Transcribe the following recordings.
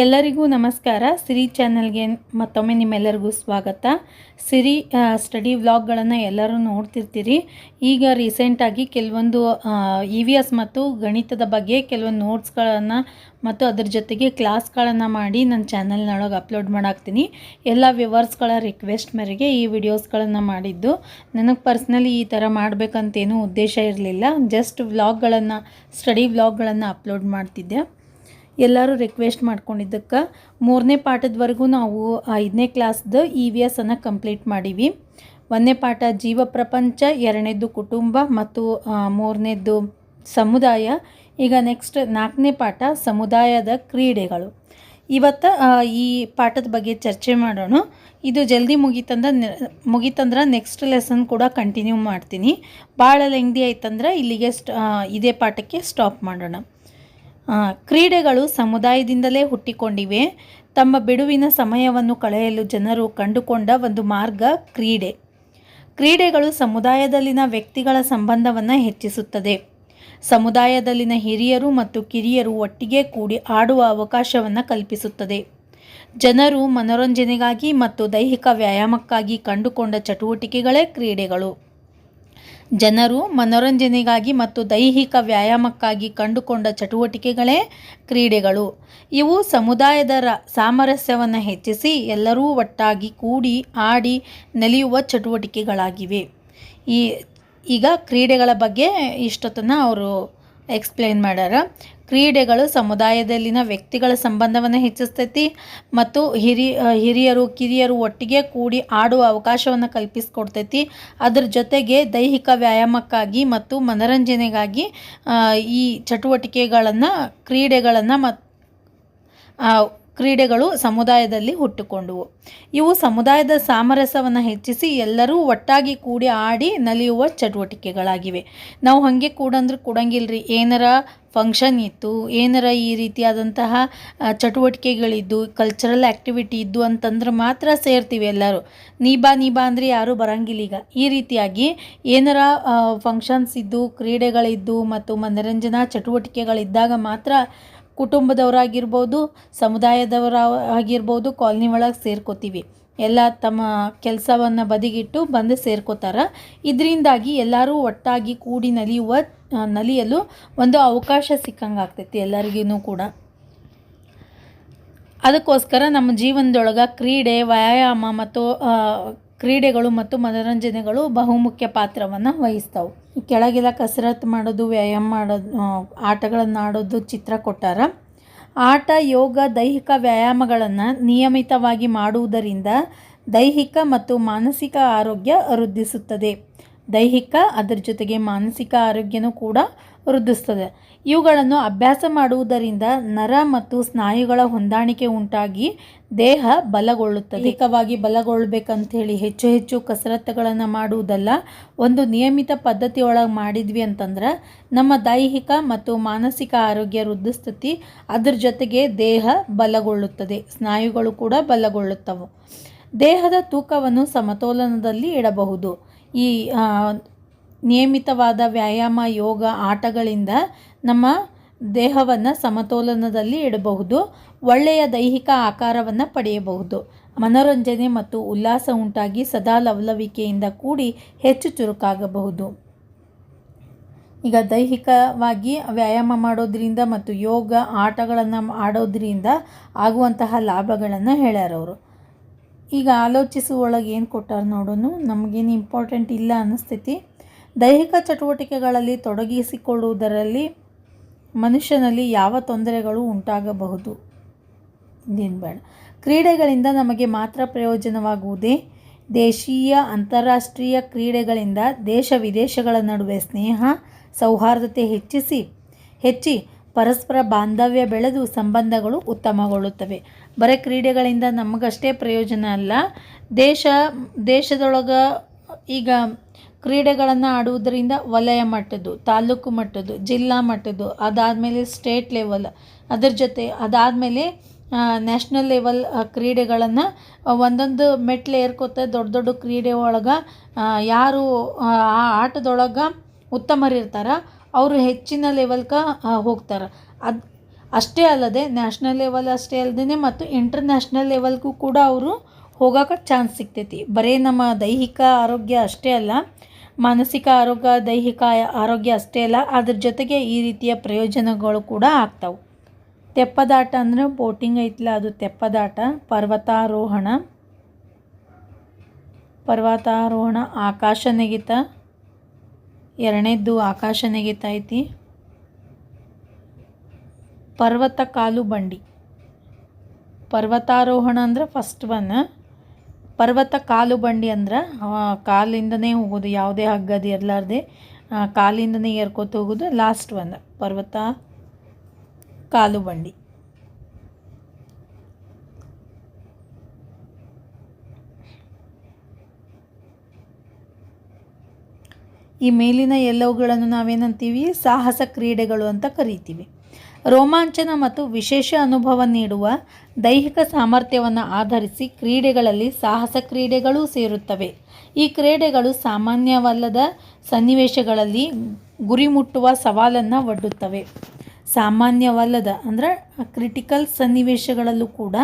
ಎಲ್ಲರಿಗೂ ನಮಸ್ಕಾರ. ಸಿರಿ ಚಾನಲ್ಗೆ ಮತ್ತೊಮ್ಮೆ ನಿಮ್ಮೆಲ್ಲರಿಗೂ ಸ್ವಾಗತ. ಸಿರಿ ಸ್ಟಡಿ ವ್ಲಾಗ್ಗಳನ್ನು ಎಲ್ಲರೂ ನೋಡ್ತಿರ್ತೀರಿ. ಈಗ ರೀಸೆಂಟಾಗಿ ಕೆಲವೊಂದು ಇ ವಿ ಎಸ್ ಮತ್ತು ಗಣಿತದ ಬಗ್ಗೆ ಕೆಲವೊಂದು ನೋಟ್ಸ್ಗಳನ್ನು ಮತ್ತು ಅದ್ರ ಜೊತೆಗೆ ಕ್ಲಾಸ್ಗಳನ್ನು ಮಾಡಿ ನನ್ನ ಚಾನಲ್ನೊಳಗೆ ಅಪ್ಲೋಡ್ ಮಾಡಾಕ್ತೀನಿ. ಎಲ್ಲ ವ್ಯೂವರ್ಸ್ಗಳ ರಿಕ್ವೆಸ್ಟ್ ಮೇರೆಗೆ ಈ ವಿಡಿಯೋಸ್ಗಳನ್ನು ಮಾಡಿದ್ದು. ನನಗೆ ಪರ್ಸ್ನಲಿ ಈ ಥರ ಮಾಡಬೇಕಂತೇನೂ ಉದ್ದೇಶ ಇರಲಿಲ್ಲ. ಜಸ್ಟ್ ವ್ಲಾಗ್ಗಳನ್ನು, ಸ್ಟಡಿ ವ್ಲಾಗ್ಗಳನ್ನು ಅಪ್ಲೋಡ್ ಮಾಡ್ತಿದ್ದೆ. ಎಲ್ಲರೂ ರಿಕ್ವೆಸ್ಟ್ ಮಾಡ್ಕೊಂಡಿದ್ದಕ್ಕೆ. ಮೂರನೇ ಪಾಠದವರೆಗೂ ನಾವು ಐದನೇ ಕ್ಲಾಸ್ದು ಇ ವಿ ಎಸ್ ಅನ್ನು ಕಂಪ್ಲೀಟ್ ಮಾಡೀವಿ. ಒಂದನೇ ಪಾಠ ಜೀವ ಪ್ರಪಂಚ ಎರಡನೇದು ಕುಟುಂಬ ಮತ್ತು ಮೂರನೇದು ಸಮುದಾಯ. ಈಗ ನೆಕ್ಸ್ಟ್ ನಾಲ್ಕನೇ ಪಾಠ ಸಮುದಾಯದ ಕ್ರೀಡೆಗಳು. ಇವತ್ತು ಈ ಪಾಠದ ಬಗ್ಗೆ ಚರ್ಚೆ ಮಾಡೋಣ. ಇದು ಜಲ್ದಿ ಮುಗೀತಂದ್ರೆ ಮುಗೀತಂದ್ರೆ ನೆಕ್ಸ್ಟ್ ಲೆಸನ್ ಕೂಡ ಕಂಟಿನ್ಯೂ ಮಾಡ್ತೀನಿ. ಭಾಳ ಲೆಂಗ್ದಿ ಆಯ್ತಂದ್ರೆ ಇಲ್ಲಿಗೆ ಸ್ಟ್ ಇದೇ ಪಾಠಕ್ಕೆ ಸ್ಟಾಪ್ ಮಾಡೋಣ. ಕ್ರೀಡೆಗಳು ಸಮುದಾಯದಿಂದಲೇ ಹುಟ್ಟಿಕೊಂಡಿವೆ. ತಮ್ಮ ಬಿಡುವಿನ ಸಮಯವನ್ನು ಕಳೆಯಲು ಜನರು ಕಂಡುಕೊಂಡ ಒಂದು ಮಾರ್ಗ ಕ್ರೀಡೆ. ಕ್ರೀಡೆಗಳು ಸಮುದಾಯದಲ್ಲಿನ ವ್ಯಕ್ತಿಗಳ ಸಂಬಂಧವನ್ನು ಹೆಚ್ಚಿಸುತ್ತದೆ. ಸಮುದಾಯದಲ್ಲಿನ ಹಿರಿಯರು ಮತ್ತು ಕಿರಿಯರು ಒಟ್ಟಿಗೆ ಕೂಡಿ ಆಡುವ ಅವಕಾಶವನ್ನು ಕಲ್ಪಿಸುತ್ತದೆ. ಜನರು ಮನೋರಂಜನೆಗಾಗಿ ಮತ್ತು ದೈಹಿಕ ವ್ಯಾಯಾಮಕ್ಕಾಗಿ ಕಂಡುಕೊಂಡ ಚಟುವಟಿಕೆಗಳೇ ಕ್ರೀಡೆಗಳು. ಜನರು ಮನೋರಂಜನೆಗಾಗಿ ಮತ್ತು ದೈಹಿಕ ವ್ಯಾಯಾಮಕ್ಕಾಗಿ ಕಂಡುಕೊಂಡ ಚಟುವಟಿಕೆಗಳೇ ಕ್ರೀಡೆಗಳು. ಇವು ಸಮುದಾಯದ ಸಾಮರಸ್ಯವನ್ನು ಹೆಚ್ಚಿಸಿ ಎಲ್ಲರೂ ಒಟ್ಟಾಗಿ ಕೂಡಿ ಆಡಿ ನಲಿಯುವ ಚಟುವಟಿಕೆಗಳಾಗಿವೆ. ಈ, ಈಗ ಕ್ರೀಡೆಗಳ ಬಗ್ಗೆ ಇಷ್ಟೊತ್ತನ್ನು ಅವರು ಎಕ್ಸ್ಪ್ಲೇನ್ ಮಾಡ್ಯಾರ. ಕ್ರೀಡೆಗಳು ಸಮುದಾಯದಲ್ಲಿನ ವ್ಯಕ್ತಿಗಳ ಸಂಬಂಧವನ್ನು ಹೆಚ್ಚಿಸ್ತೈತಿ ಮತ್ತು ಹಿರಿ ಹಿರಿಯರು, ಕಿರಿಯರು ಒಟ್ಟಿಗೆ ಕೂಡಿ ಆಡುವ ಅವಕಾಶವನ್ನು ಕಲ್ಪಿಸಿಕೊಡ್ತೈತಿ. ಅದ್ರ ಜೊತೆಗೆ ದೈಹಿಕ ವ್ಯಾಯಾಮಕ್ಕಾಗಿ ಮತ್ತು ಮನರಂಜನೆಗಾಗಿ ಈ ಚಟುವಟಿಕೆಗಳನ್ನು, ಕ್ರೀಡೆಗಳನ್ನು ಮತ್ತು ಕ್ರೀಡೆಗಳು ಸಮುದಾಯದಲ್ಲಿ ಹುಟ್ಟುಕೊಂಡವು. ಇವು ಸಮುದಾಯದ ಸಾಮರಸ್ಯವನ್ನು ಹೆಚ್ಚಿಸಿ ಎಲ್ಲರೂ ಒಟ್ಟಾಗಿ ಕೂಡಿ ಆಡಿ ನಲಿಯುವ ಚಟುವಟಿಕೆಗಳಾಗಿವೆ. ನಾವು ಹಾಗೆ ಕೂಡಂದ್ರೆ ಕೊಡಂಗಿಲ್ರಿ. ಏನಾರ ಫಂಕ್ಷನ್ ಇತ್ತು, ಏನಾರ ಈ ರೀತಿಯಾದಂತಹ ಚಟುವಟಿಕೆಗಳಿದ್ದು ಕಲ್ಚರಲ್ ಆ್ಯಕ್ಟಿವಿಟಿ ಇದ್ದು ಅಂತಂದ್ರೆ ಮಾತ್ರ ಸೇರ್ತೀವಿ ಎಲ್ಲರೂ. ನೀಬಾ ನೀಬಾ ಅಂದರೆ ಯಾರೂ ಬರಂಗಿಲ್ಲ ಈಗ. ಈ ರೀತಿಯಾಗಿ ಏನಾರ ಫಂಕ್ಷನ್ಸ್ ಇದ್ದು, ಕ್ರೀಡೆಗಳಿದ್ದು ಮತ್ತು ಮನರಂಜನಾ ಚಟುವಟಿಕೆಗಳಿದ್ದಾಗ ಮಾತ್ರ ಕುಟುಂಬದವರಾಗಿರ್ಬೋದು ಸಮುದಾಯದವರ ಆಗಿರ್ಬೋದು ಕಾಲನಿ ಒಳಗೆ ಸೇರ್ಕೋತೀವಿ. ಎಲ್ಲ ತಮ್ಮ ಕೆಲಸವನ್ನು ಬದಿಗಿಟ್ಟು ಬಂದು ಸೇರ್ಕೋತಾರ. ಇದರಿಂದಾಗಿ ಎಲ್ಲರೂ ಒಟ್ಟಾಗಿ ಕೂಡಿ ನಲಿಯುವ, ನಲಿಯಲು ಒಂದು ಅವಕಾಶ ಸಿಕ್ಕಂಗೆ ಆಗ್ತೈತಿ ಎಲ್ಲರಿಗೂ ಕೂಡ. ಅದಕ್ಕೋಸ್ಕರ ನಮ್ಮ ಜೀವನದೊಳಗೆ ಕ್ರೀಡೆ, ವ್ಯಾಯಾಮ ಮತ್ತು ಕ್ರೀಡೆಗಳು ಮತ್ತು ಮನೋರಂಜನೆಗಳು ಬಹುಮುಖ್ಯ ಪಾತ್ರವನ್ನು ವಹಿಸ್ತಾವೆ. ಕೆಳಗೆಲ್ಲ ಕಸರತ್ತು ಮಾಡೋದು, ವ್ಯಾಯಾಮ ಮಾಡೋದು ಆಟಗಳನ್ನು ಆಡೋದು ಚಿತ್ರ ಕೊಟ್ಟಾರ. ಆಟ, ಯೋಗ, ದೈಹಿಕ ವ್ಯಾಯಾಮಗಳನ್ನು ನಿಯಮಿತವಾಗಿ ಮಾಡುವುದರಿಂದ ದೈಹಿಕ ಮತ್ತು ಮಾನಸಿಕ ಆರೋಗ್ಯ ವೃದ್ಧಿಸುತ್ತದೆ. ದೈಹಿಕ ಅದರ ಜೊತೆಗೆ ಮಾನಸಿಕ ಆರೋಗ್ಯನೂ ಕೂಡ ವೃದ್ಧಿಸ್ತದೆ. ಇವುಗಳನ್ನು ಅಭ್ಯಾಸ ಮಾಡುವುದರಿಂದ ನರ ಮತ್ತು ಸ್ನಾಯುಗಳ ಹೊಂದಾಣಿಕೆ ಉಂಟಾಗಿ ದೇಹ ಬಲಗೊಳ್ಳುತ್ತದೆ. ಅಧಿಕವಾಗಿ ಬಲಗೊಳ್ಬೇಕಂಥೇಳಿ ಹೆಚ್ಚು ಹೆಚ್ಚು ಕಸರತ್ತುಗಳನ್ನು ಮಾಡುವುದಲ್ಲ, ಒಂದು ನಿಯಮಿತ ಪದ್ಧತಿಯೊಳಗೆ ಮಾಡಿದ್ವಿ ಅಂತಂದ್ರೆ ನಮ್ಮ ದೈಹಿಕ ಮತ್ತು ಮಾನಸಿಕ ಆರೋಗ್ಯ ವೃದ್ಧಿಸ್ತತಿ ಅದರ ಜೊತೆಗೆ ದೇಹ ಬಲಗೊಳ್ಳುತ್ತದೆ, ಸ್ನಾಯುಗಳು ಕೂಡ ಬಲಗೊಳ್ಳುತ್ತವೆ. ದೇಹದ ತೂಕವನ್ನು ಸಮತೋಲನದಲ್ಲಿ ಇಡಬಹುದು. ಈ ನಿಯಮಿತವಾದ ವ್ಯಾಯಾಮ, ಯೋಗ, ಆಟಗಳಿಂದ ನಮ್ಮ ದೇಹವನ್ನು ಸಮತೋಲನದಲ್ಲಿ ಇಡಬಹುದು. ಒಳ್ಳೆಯ ದೈಹಿಕ ಆಕಾರವನ್ನು ಪಡೆಯಬಹುದು. ಮನೋರಂಜನೆ ಮತ್ತು ಉಲ್ಲಾಸ ಉಂಟಾಗಿ ಸದಾ ಲವಲವಿಕೆಯಿಂದ ಕೂಡಿ ಹೆಚ್ಚು ಚುರುಕಾಗಬಹುದು. ಈಗ ದೈಹಿಕವಾಗಿ ವ್ಯಾಯಾಮ ಮಾಡೋದ್ರಿಂದ ಮತ್ತು ಯೋಗ, ಆಟಗಳನ್ನು ಆಡೋದ್ರಿಂದ ಆಗುವಂತಹ ಲಾಭಗಳನ್ನು ಹೇಳ್ಯಾರವರು ಈಗ ಆಲೋಚಿಸುವ ಒಳಗೆ ಏನು ಕೊಟ್ಟಾರ ನೋಡೋನು? ನಮಗೇನು ಇಂಪಾರ್ಟೆಂಟ್ ಇಲ್ಲ ಅನ್ನಿಸ್ತೈತಿ. ದೈಹಿಕ ಚಟುವಟಿಕೆಗಳಲ್ಲಿ ತೊಡಗಿಸಿಕೊಳ್ಳುವುದರಲ್ಲಿ ಮನುಷ್ಯನಲ್ಲಿ ಯಾವ ತೊಂದರೆಗಳು ಉಂಟಾಗಬಹುದು? ಇನ್ನೇನು ಬೇಡ. ಕ್ರೀಡೆಗಳಿಂದ ನಮಗೆ ಮಾತ್ರ ಪ್ರಯೋಜನವಾಗುವುದೇ? ದೇಶೀಯ, ಅಂತಾರಾಷ್ಟ್ರೀಯ ಕ್ರೀಡೆಗಳಿಂದ ದೇಶ ವಿದೇಶಗಳ ನಡುವೆ ಸ್ನೇಹ, ಸೌಹಾರ್ದತೆ ಹೆಚ್ಚಿಸಿ, ಹೆಚ್ಚಿ ಪರಸ್ಪರ ಬಾಂಧವ್ಯ ಬೆಳೆದು ಸಂಬಂಧಗಳು ಉತ್ತಮಗೊಳ್ಳುತ್ತವೆ. ಬರೀ ಕ್ರೀಡೆಗಳಿಂದ ನಮಗಷ್ಟೇ ಪ್ರಯೋಜನ ಅಲ್ಲ. ದೇಶ, ದೇಶದೊಳಗೆ ಈಗ ಕ್ರೀಡೆಗಳನ್ನು ಆಡುವುದರಿಂದ ವಲಯ ಮಟ್ಟದ್ದು, ತಾಲೂಕು ಮಟ್ಟದ್ದು, ಜಿಲ್ಲಾ ಮಟ್ಟದ್ದು, ಅದಾದಮೇಲೆ ಸ್ಟೇಟ್ ಲೆವೆಲ್, ಅದರ ಜೊತೆ ಅದಾದಮೇಲೆ ನ್ಯಾಷನಲ್ ಲೆವೆಲ್ ಕ್ರೀಡೆಗಳನ್ನು ಒಂದೊಂದು ಮೆಟ್ಲು ಏರ್ಕೋತ ದೊಡ್ಡ ದೊಡ್ಡ ಕ್ರೀಡೆ ಒಳಗೆ ಯಾರು, ಆ ಆಟದೊಳಗೆ ಉತ್ತಮರಿರ್ತಾರ ಅವರು ಹೆಚ್ಚಿನ ಲೆವೆಲ್ಗೆ ಹೋಗ್ತಾರೆ. ಅದು, ಅಷ್ಟೇ ಅಲ್ಲದೆ ನ್ಯಾಷನಲ್ ಲೆವೆಲ್ ಅಷ್ಟೇ ಅಲ್ಲದೆ ಮತ್ತು ಇಂಟರ್ನ್ಯಾಷನಲ್ ಲೆವೆಲ್ಗೂ ಕೂಡ ಅವರು ಹೋಗೋಕೆ ಚಾನ್ಸ್ ಸಿಗ್ತೈತಿ. ಬರೀ ನಮ್ಮ ದೈಹಿಕ ಆರೋಗ್ಯ ಅಷ್ಟೇ ಅಲ್ಲ ಮಾನಸಿಕ ಆರೋಗ್ಯ, ದೈಹಿಕ ಆರೋಗ್ಯ ಅಷ್ಟೇ ಅಲ್ಲ, ಅದ್ರ ಜೊತೆಗೆ ಈ ರೀತಿಯ ಪ್ರಯೋಜನಗಳು ಕೂಡ ಆಗ್ತಾವೆ. ತೆಪ್ಪದಾಟ ಅಂದರೆ ಬೋಟಿಂಗ್ ಐತಲ್ಲ ಅದು ತೆಪ್ಪದಾಟ. ಪರ್ವತಾರೋಹಣ. ಪರ್ವತಾರೋಹಣ ಆಕಾಶ ನೆಗೆತ. ಎರಡನೇದ್ದು ಆಕಾಶ ನೆಗೆತ ಐತಿ. ಪರ್ವತ ಕಾಲು ಬಂಡಿ. ಪರ್ವತಾರೋಹಣ ಅಂದ್ರೆ ಫಸ್ಟ್ ಒನ್ ಪರ್ವತ ಕಾಲು ಬಂಡಿ ಅಂದ್ರೆ ಕಾಲಿಂದನೇ ಹೋಗೋದು, ಯಾವುದೇ ಹಗ್ಗದ ಇರಲಾರ್ದೆ ಕಾಲಿಂದನೇ ಏರ್ಕೋತ ಹೋಗೋದು ಲಾಸ್ಟ್ ಒಂದು, ಪರ್ವತ ಕಾಲು ಬಂಡಿ. ಈ ಮೇಲಿನ ಎಲ್ಲವುಗಳನ್ನು ನಾವೇನಂತೀವಿ? ಸಾಹಸ ಕ್ರೀಡೆಗಳು ಅಂತ ಕರಿತೀವಿ. ರೋಮಾಂಚನ ಮತ್ತು ವಿಶೇಷ ಅನುಭವ ನೀಡುವ ದೈಹಿಕ ಸಾಮರ್ಥ್ಯವನ್ನು ಆಧರಿಸಿ ಕ್ರೀಡೆಗಳಲ್ಲಿ ಸಾಹಸ ಕ್ರೀಡೆಗಳೂ ಸೇರುತ್ತವೆ. ಈ ಕ್ರೀಡೆಗಳು ಸಾಮಾನ್ಯವಲ್ಲದ ಸನ್ನಿವೇಶಗಳಲ್ಲಿ ಗುರಿ ಮುಟ್ಟುವ ಸವಾಲನ್ನು ಒಡ್ಡುತ್ತವೆ. ಸಾಮಾನ್ಯವಲ್ಲದ ಅಂದರೆ ಕ್ರಿಟಿಕಲ್ ಸನ್ನಿವೇಶಗಳಲ್ಲೂ ಕೂಡ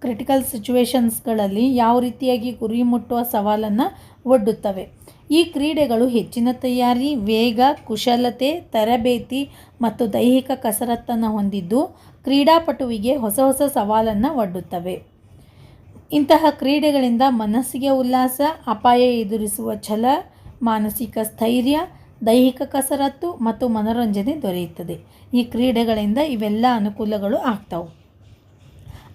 ಕ್ರಿಟಿಕಲ್ ಸಿಚುವೇಶನ್ಸ್ಗಳಲ್ಲಿ ಯಾವ ರೀತಿಯಾಗಿ ಗುರಿ ಮುಟ್ಟುವ ಸವಾಲನ್ನು ಒಡ್ಡುತ್ತವೆ. ಈ ಕ್ರೀಡೆಗಳು ಹೆಚ್ಚಿನ ತಯಾರಿ, ವೇಗ, ಕುಶಲತೆ, ತರಬೇತಿ ಮತ್ತು ದೈಹಿಕ ಕಸರತ್ತನ್ನು ಹೊಂದಿದ್ದು ಕ್ರೀಡಾಪಟುವಿಗೆ ಹೊಸ ಹೊಸ ಸವಾಲನ್ನು ಒಡ್ಡುತ್ತವೆ. ಇಂತಹ ಕ್ರೀಡೆಗಳಿಂದ ಮನಸ್ಸಿಗೆ ಉಲ್ಲಾಸ, ಅಪಾಯ ಎದುರಿಸುವ ಛಲ, ಮಾನಸಿಕ ಸ್ಥೈರ್ಯ, ದೈಹಿಕ ಕಸರತ್ತು ಮತ್ತು ಮನೋರಂಜನೆ ದೊರೆಯುತ್ತದೆ. ಈ ಕ್ರೀಡೆಗಳಿಂದ ಇವೆಲ್ಲ ಅನುಕೂಲಗಳು ಆಗ್ತಾವೆ.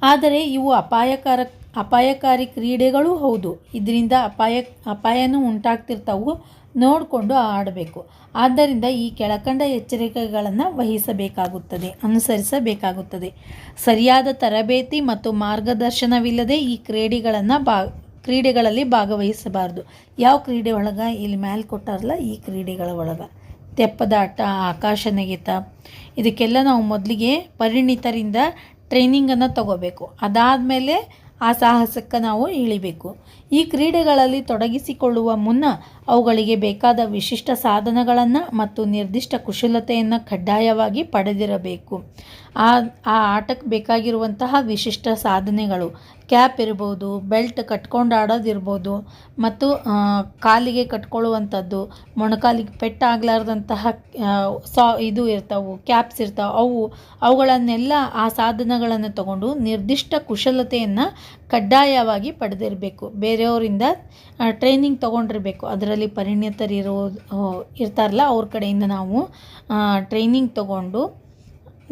ಆದರೆ ಇವು ಅಪಾಯಕಾರ, ಅಪಾಯಕಾರಿ ಕ್ರೀಡೆಗಳು ಹೌದು. ಇದರಿಂದ ಅಪಾಯ, ಅಪಾಯನೂ ಉಂಟಾಗ್ತಿರ್ತಾವು. ನೋಡಿಕೊಂಡು ಆಡಬೇಕು. ಆದ್ದರಿಂದ ಈ ಕೆಳಕಂಡ ಎಚ್ಚರಿಕೆಗಳನ್ನು ವಹಿಸಬೇಕಾಗುತ್ತದೆ, ಅನುಸರಿಸಬೇಕಾಗುತ್ತದೆ. ಸರಿಯಾದ ತರಬೇತಿ ಮತ್ತು ಮಾರ್ಗದರ್ಶನವಿಲ್ಲದೆ ಈ ಕ್ರೀಡೆಗಳನ್ನು ಬಾ, ಕ್ರೀಡೆಗಳಲ್ಲಿ ಭಾಗವಹಿಸಬಾರ್ದು. ಯಾವ ಕ್ರೀಡೆ ಒಳಗೆ? ಇಲ್ಲಿ ಮ್ಯಾಲೆ ಕೊಟ್ಟಾರಲ್ಲ, ಈ ಕ್ರೀಡೆಗಳ ಒಳಗೆ. ತೆಪ್ಪದಾಟ ಆಕಾಶ ನೆಗೆತ ಇದಕ್ಕೆಲ್ಲ ನಾವು ಮೊದಲಿಗೆ ಪರಿಣಿತರಿಂದ ಟ್ರೈನಿಂಗನ್ನು ತಗೋಬೇಕು. ಅದಾದಮೇಲೆ ಆ ಸಾಹಸಕ್ಕೆ ನಾವು ಇಳಿಬೇಕು. ಈ ಕ್ರೀಡೆಗಳಲ್ಲಿ ತೊಡಗಿಸಿಕೊಳ್ಳುವ ಮುನ್ನ ಅವುಗಳಿಗೆ ಬೇಕಾದ ವಿಶಿಷ್ಟ ಸಾಧನಗಳನ್ನು ಮತ್ತು ನಿರ್ದಿಷ್ಟ ಕುಶಲತೆಯನ್ನು ಕಡ್ಡಾಯವಾಗಿ ಪಡೆದಿರಬೇಕು. ಆ ಆ ಆಟಕ್ಕೆ ಬೇಕಾಗಿರುವಂತಹ ವಿಶಿಷ್ಟ ಸಾಧನೆಗಳು ಕ್ಯಾಪ್ ಇರ್ಬೋದು, ಬೆಲ್ಟ್ ಕಟ್ಕೊಂಡು ಆಡೋದಿರ್ಬೋದು ಮತ್ತು ಕಾಲಿಗೆ ಕಟ್ಕೊಳ್ಳುವಂಥದ್ದು, ಮೊಣಕಾಲಿಗೆ ಪೆಟ್ಟಾಗಲಾರ್ದಂತಹ ಸಾ, ಇದು ಇರ್ತವೆ, ಕ್ಯಾಪ್ಸ್ ಇರ್ತಾವೆ, ಅವು, ಅವುಗಳನ್ನೆಲ್ಲ ಆ ಸಾಧನಗಳನ್ನು ತಗೊಂಡು ನಿರ್ದಿಷ್ಟ ಕುಶಲತೆಯನ್ನು ಕಡ್ಡಾಯವಾಗಿ ಪಡೆದಿರಬೇಕು. ಬೇರೆಯವರಿಂದ ಟ್ರೈನಿಂಗ್ ತೊಗೊಂಡಿರಬೇಕು. ಅದರಲ್ಲಿ ಪರಿಣಿತರಿರೋ ಇರ್ತಾರಲ್ಲ, ಅವ್ರ ಕಡೆಯಿಂದ ನಾವು ಟ್ರೈನಿಂಗ್ ತಗೊಂಡು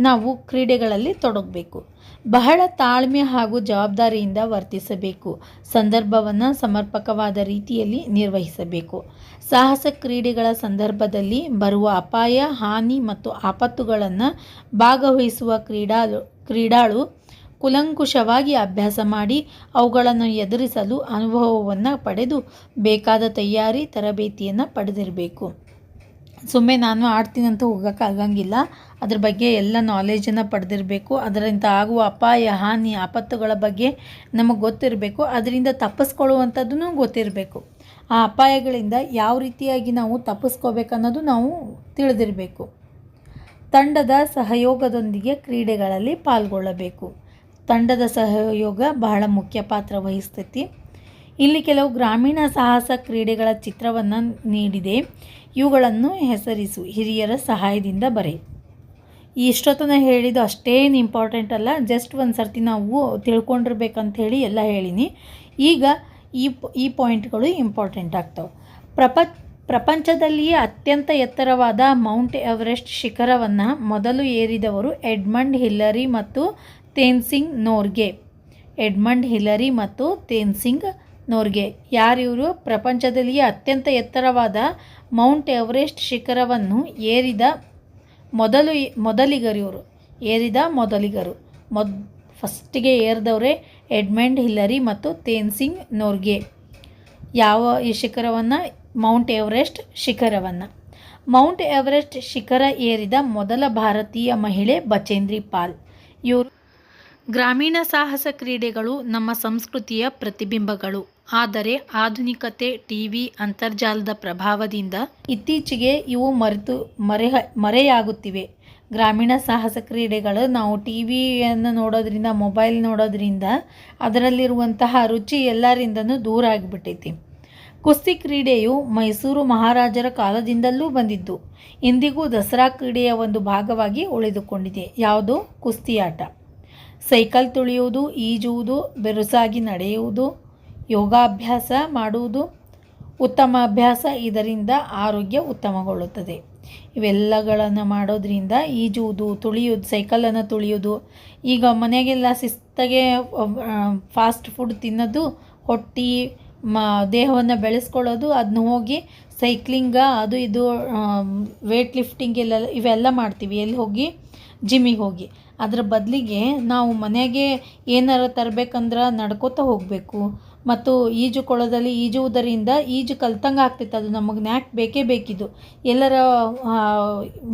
ನಾವು ಕ್ರೀಡೆಗಳಲ್ಲಿ ತೊಡಗಬೇಕು. ಬಹಳ ತಾಳ್ಮೆ ಹಾಗೂ ಜವಾಬ್ದಾರಿಯಿಂದ ವರ್ತಿಸಬೇಕು. ಸಂದರ್ಭವನ್ನು ಸಮರ್ಪಕವಾದ ರೀತಿಯಲ್ಲಿ ನಿರ್ವಹಿಸಬೇಕು. ಸಾಹಸ ಕ್ರೀಡೆಗಳ ಸಂದರ್ಭದಲ್ಲಿ ಬರುವ ಅಪಾಯ, ಹಾನಿ ಮತ್ತು ಆಪತ್ತುಗಳನ್ನು ಭಾಗವಹಿಸುವ ಕ್ರೀಡಾಳು ಕ್ರೀಡಾಳು ಕುಲಂಕುಷವಾಗಿ ಅಭ್ಯಾಸ ಮಾಡಿ ಅವುಗಳನ್ನು ಎದುರಿಸಲು ಅನುಭವವನ್ನು ಪಡೆದು ಬೇಕಾದ ತಯಾರಿ, ತರಬೇತಿಯನ್ನು ಪಡೆದಿರಬೇಕು. ಸುಮ್ಮನೆ ನಾನು ಆಡ್ತೀನಂತ ಹೋಗೋಕೆ ಆಗಂಗಿಲ್ಲ. ಅದ್ರ ಬಗ್ಗೆ ಎಲ್ಲ ನಾಲೆಜನ್ನು ಪಡೆದಿರಬೇಕು. ಅದರಿಂದ ಆಗುವ ಅಪಾಯ, ಹಾನಿ, ಆಪತ್ತುಗಳ ಬಗ್ಗೆ ನಮಗೆ ಗೊತ್ತಿರಬೇಕು. ಅದರಿಂದ ತಪ್ಪಿಸ್ಕೊಳ್ಳುವಂಥದ್ದು ಗೊತ್ತಿರಬೇಕು. ಆ ಅಪಾಯಗಳಿಂದ ಯಾವ ರೀತಿಯಾಗಿ ನಾವು ತಪ್ಪಿಸ್ಕೋಬೇಕು ಅನ್ನೋದು ನಾವು ತಿಳಿದಿರಬೇಕು. ತಂಡದ ಸಹಯೋಗದೊಂದಿಗೆ ಕ್ರೀಡೆಗಳಲ್ಲಿ ಪಾಲ್ಗೊಳ್ಳಬೇಕು. ತಂಡದ ಸಹಯೋಗ ಬಹಳ ಮುಖ್ಯ ಪಾತ್ರ ವಹಿಸ್ತೈತಿ. ಇಲ್ಲಿ ಕೆಲವು ಗ್ರಾಮೀಣ ಸಾಹಸ ಕ್ರೀಡೆಗಳ ಚಿತ್ರವನ್ನು ನೀಡಿದೆ. ಇವುಗಳನ್ನು ಹೆಸರಿಸು, ಹಿರಿಯರ ಸಹಾಯದಿಂದ ಬರೆ. ಇಷ್ಟೊತ್ತನ ಹೇಳಿದ್ದು ಅಷ್ಟೇನು ಇಂಪಾರ್ಟೆಂಟ್ ಅಲ್ಲ ಜಸ್ಟ್ ಒಂದು ಸರ್ತಿ ನಾವು ತಿಳ್ಕೊಂಡಿರ್ಬೇಕಂತ ಹೇಳಿ ಎಲ್ಲ ಹೇಳಿನಿ. ಈಗ ಈ ಈ ಪಾಯಿಂಟ್ಗಳು ಇಂಪಾರ್ಟೆಂಟ್ ಆಗ್ತವೆ. ಪ್ರಪ, ಪ್ರಪಂಚದಲ್ಲಿಯೇ ಅತ್ಯಂತ ಎತ್ತರವಾದ ಮೌಂಟ್ ಎವರೆಸ್ಟ್ ಶಿಖರವನ್ನು ಮೊದಲು ಏರಿದವರು ಎಡ್ಮಂಡ್ ಹಿಲ್ಲರಿ ಮತ್ತು ತೇನ್ಸಿಂಗ್ ನೋರ್ಗೆ. ಎಡ್ಮಂಡ್ ಹಿಲ್ಲರಿ ಮತ್ತು ತೇನ್ಸಿಂಗ್ ನೋರ್ಗೆ. ಯಾರಿವರು ಪ್ರಪಂಚದಲ್ಲಿಯೇ ಅತ್ಯಂತ ಎತ್ತರವಾದ ಮೌಂಟ್ ಎವರೆಸ್ಟ್ ಶಿಖರವನ್ನು ಏರಿದ ಮೊದಲು ಮೊದಲಿಗರು ಇವರು. ಏರಿದ ಮೊದಲಿಗರು. ಮೊದ್ ಫಸ್ಟಿಗೆ ಏರಿದವರೇ ಎಡ್ಮಂಡ್ ಹಿಲ್ಲರಿ ಮತ್ತು ತೇನ್ಸಿಂಗ್ ನೋರ್ಗೆ. ಯಾವ ಈ ಶಿಖರವನ್ನು? ಮೌಂಟ್ ಎವರೆಸ್ಟ್ ಶಿಖರವನ್ನು. ಮೌಂಟ್ ಎವರೆಸ್ಟ್ ಶಿಖರ ಏರಿದ ಮೊದಲ ಭಾರತೀಯ ಮಹಿಳೆ ಬಚೇಂದ್ರಿ ಪಾಲ್. ಇವರು ಗ್ರಾಮೀಣ ಸಾಹಸ ಕ್ರೀಡೆಗಳು ನಮ್ಮ ಸಂಸ್ಕೃತಿಯ ಪ್ರತಿಬಿಂಬಗಳು. ಆದರೆ ಆಧುನಿಕತೆ ಟಿವಿ ಅಂತರ್ಜಾಲದ ಪ್ರಭಾವದಿಂದ ಇತ್ತೀಚೆಗೆ ಇವು ಮರೆತು ಮರೆ ಮರೆಯಾಗುತ್ತಿವೆ. ಗ್ರಾಮೀಣ ಸಾಹಸ ಕ್ರೀಡೆಗಳು ನಾವು ಟಿ ವಿಯನ್ನು ನೋಡೋದ್ರಿಂದ, ಮೊಬೈಲ್ ನೋಡೋದ್ರಿಂದ ಅದರಲ್ಲಿರುವಂತಹ ರುಚಿ ಎಲ್ಲರಿಂದನೂ ದೂರ ಆಗಿಬಿಟ್ಟೈತಿ. ಕುಸ್ತಿ ಕ್ರೀಡೆಯು ಮೈಸೂರು ಮಹಾರಾಜರ ಕಾಲದಿಂದಲೂ ಬಂದಿದ್ದು. ಇಂದಿಗೂ ದಸರಾ ಕ್ರೀಡೆಯ ಒಂದು ಭಾಗವಾಗಿ ಉಳಿದುಕೊಂಡಿದೆ. ಯಾವುದು? ಕುಸ್ತಿಯಾಟ. ಸೈಕಲ್ ತುಳಿಯುವುದು, ಈಜುವುದು, ಬೆರುಸಾಗಿ ನಡೆಯುವುದು ಯೋಗಾಭ್ಯಾಸ ಮಾಡುವುದು ಉತ್ತಮ ಅಭ್ಯಾಸ. ಇದರಿಂದ ಆರೋಗ್ಯ ಉತ್ತಮಗೊಳ್ಳುತ್ತದೆ. ಇವೆಲ್ಲಗಳನ್ನು ಮಾಡೋದ್ರಿಂದ ಈಜುವುದು ತುಳಿಯೋದು ಸೈಕಲನ್ನು ತುಳಿಯೋದು ಈಗ ಮನೆಗೆಲ್ಲ ಶಿಸ್ತಾಗೆ ಫಾಸ್ಟ್ ಫುಡ್ ತಿನ್ನೋದು, ಹೊಟ್ಟಿ, ಮ, ದೇಹವನ್ನು ಬೆಳೆಸ್ಕೊಳ್ಳೋದು ಅದನ್ನ ಹೋಗಿ ಸೈಕ್ಲಿಂಗ ಅದು ಇದು ವೇಟ್ ಲಿಫ್ಟಿಂಗ್ ಎಲ್ಲ, ಇವೆಲ್ಲ ಮಾಡ್ತೀವಿ. ಎಲ್ಲಿ ಹೋಗಿ? ಜಿಮ್ಮಿಗೆ ಹೋಗಿ. ಅದರ ಬದಲಿಗೆ ನಾವು ಮನೆಗೆ ಏನಾರು ತರಬೇಕಂದ್ರೆ ನಡ್ಕೋತಾ ಹೋಗಬೇಕು. ಮತ್ತು ಈಜು ಕೊಳದಲ್ಲಿ ಈಜುವುದರಿಂದ ಈಜು ಕಲ್ತಂಗೆ ಆಗ್ತೈತೆ ಅದು ನಮಗೆ ನ್ಯಾಕ್ ಬೇಕೇ ಬೇಕಿದ್ದು ಎಲ್ಲರ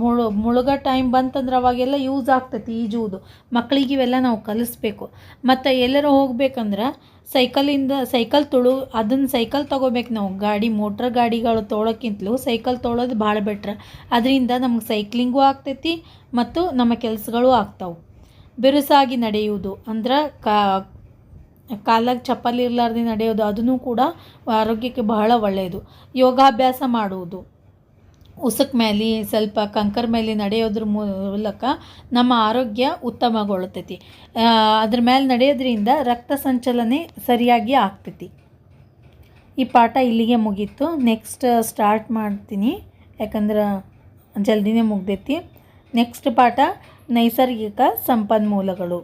ಮುಳು, ಮುಳುಗೋ ಟೈಮ್ ಬಂತಂದ್ರೆ ಅವಾಗೆಲ್ಲ ಯೂಸ್ ಆಗ್ತೈತಿ ಈಜುವುದು. ಮಕ್ಕಳಿಗೆ ಇವೆಲ್ಲ ನಾವು ಕಲಿಸ್ಬೇಕು. ಮತ್ತು ಎಲ್ಲರೂ ಹೋಗ್ಬೇಕಂದ್ರೆ ಸೈಕಲಿಂದ ಸೈಕಲ್ ತುಳು ಅದನ್ನು ಸೈಕಲ್ ತೊಗೋಬೇಕು ನಾವು. ಗಾಡಿ ಮೋಟ್ರ್ ಗಾಡಿಗಳು ತೊಳೋಕ್ಕಿಂತಲೂ ಸೈಕಲ್ ತೊಳೋದು ಭಾಳ ಬೆಟ್ರ ಅದರಿಂದ ನಮ್ಗೆ ಸೈಕ್ಲಿಂಗೂ ಆಗ್ತೈತಿ ಮತ್ತು ನಮ್ಮ ಕೆಲಸಗಳು ಆಗ್ತಾವೆ. ಬಿರುಸಾಗಿ ನಡೆಯುವುದು ಅಂದ್ರೆ ಕಾ ಕಾಲಾಗ ಚಪ್ಪಲಿ ಇರಲಾರ್ದೆ ನಡೆಯೋದು, ಅದನ್ನು ಕೂಡ ಆರೋಗ್ಯಕ್ಕೆ ಬಹಳ ಒಳ್ಳೆಯದು ಯೋಗಾಭ್ಯಾಸ ಮಾಡುವುದು. ಉಸುಕ್ ಮೇಲೆ, ಸ್ವಲ್ಪ ಕಂಕರ್ ಮೇಲೆ ನಡೆಯೋದ್ರ ಮೂಲಕ ನಮ್ಮ ಆರೋಗ್ಯ ಉತ್ತಮಗೊಳ್ತೈತಿ ಅದ್ರ ಮೇಲೆ ನಡೆಯೋದ್ರಿಂದ ರಕ್ತ ಸಂಚಲನೆ ಸರಿಯಾಗಿ ಆಗ್ತೈತಿ. ಈ ಪಾಠ ಇಲ್ಲಿಗೆ ಮುಗೀತು. ನೆಕ್ಸ್ಟ್ ಸ್ಟಾರ್ಟ್ ಮಾಡ್ತೀನಿ. ಯಾಕಂದ್ರೆ ಜಲ್ದಿನೇ ಮುಗ್ದೈತಿ. ನೆಕ್ಸ್ಟ್ ಪಾಠ ನೈಸರ್ಗಿಕ ಸಂಪನ್ಮೂಲಗಳು.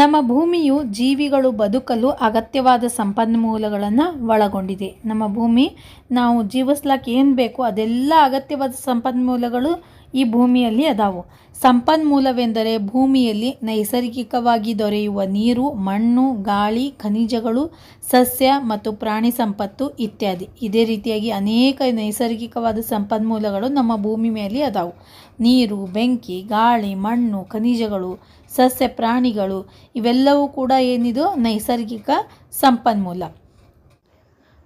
ನಮ್ಮ ಭೂಮಿಯು ಜೀವಿಗಳು ಬದುಕಲು ಅಗತ್ಯವಾದ ಸಂಪನ್ಮೂಲಗಳನ್ನು ಒಳಗೊಂಡಿದೆ. ನಮ್ಮ ಭೂಮಿ, ನಾವು ಜೀವಿಸ್ಲಕ್ಕೆ ಏನು ಬೇಕು ಅದೆಲ್ಲ ಅಗತ್ಯವಾದ ಸಂಪನ್ಮೂಲಗಳು ಈ ಭೂಮಿಯಲ್ಲಿ ಅದಾವು. ಸಂಪನ್ಮೂಲವೆಂದರೆ ಭೂಮಿಯಲ್ಲಿ ನೈಸರ್ಗಿಕವಾಗಿ ದೊರೆಯುವ ನೀರು, ಮಣ್ಣು, ಗಾಳಿ, ಖನಿಜಗಳು, ಸಸ್ಯ ಮತ್ತು ಪ್ರಾಣಿ ಸಂಪತ್ತು ಇತ್ಯಾದಿ. ಇದೇ ರೀತಿಯಾಗಿ ಅನೇಕ ನೈಸರ್ಗಿಕವಾದ ಸಂಪನ್ಮೂಲಗಳು ನಮ್ಮ ಭೂಮಿ ಮೇಲೆ ಅದಾವು. ನೀರು, ಬೆಂಕಿ, ಗಾಳಿ, ಮಣ್ಣು, ಖನಿಜಗಳು ಸಸ್ಯ ಪ್ರಾಣಿಗಳು ಇವೆಲ್ಲವೂ ಕೂಡ ಏನಿದು? ನೈಸರ್ಗಿಕ ಸಂಪನ್ಮೂಲ.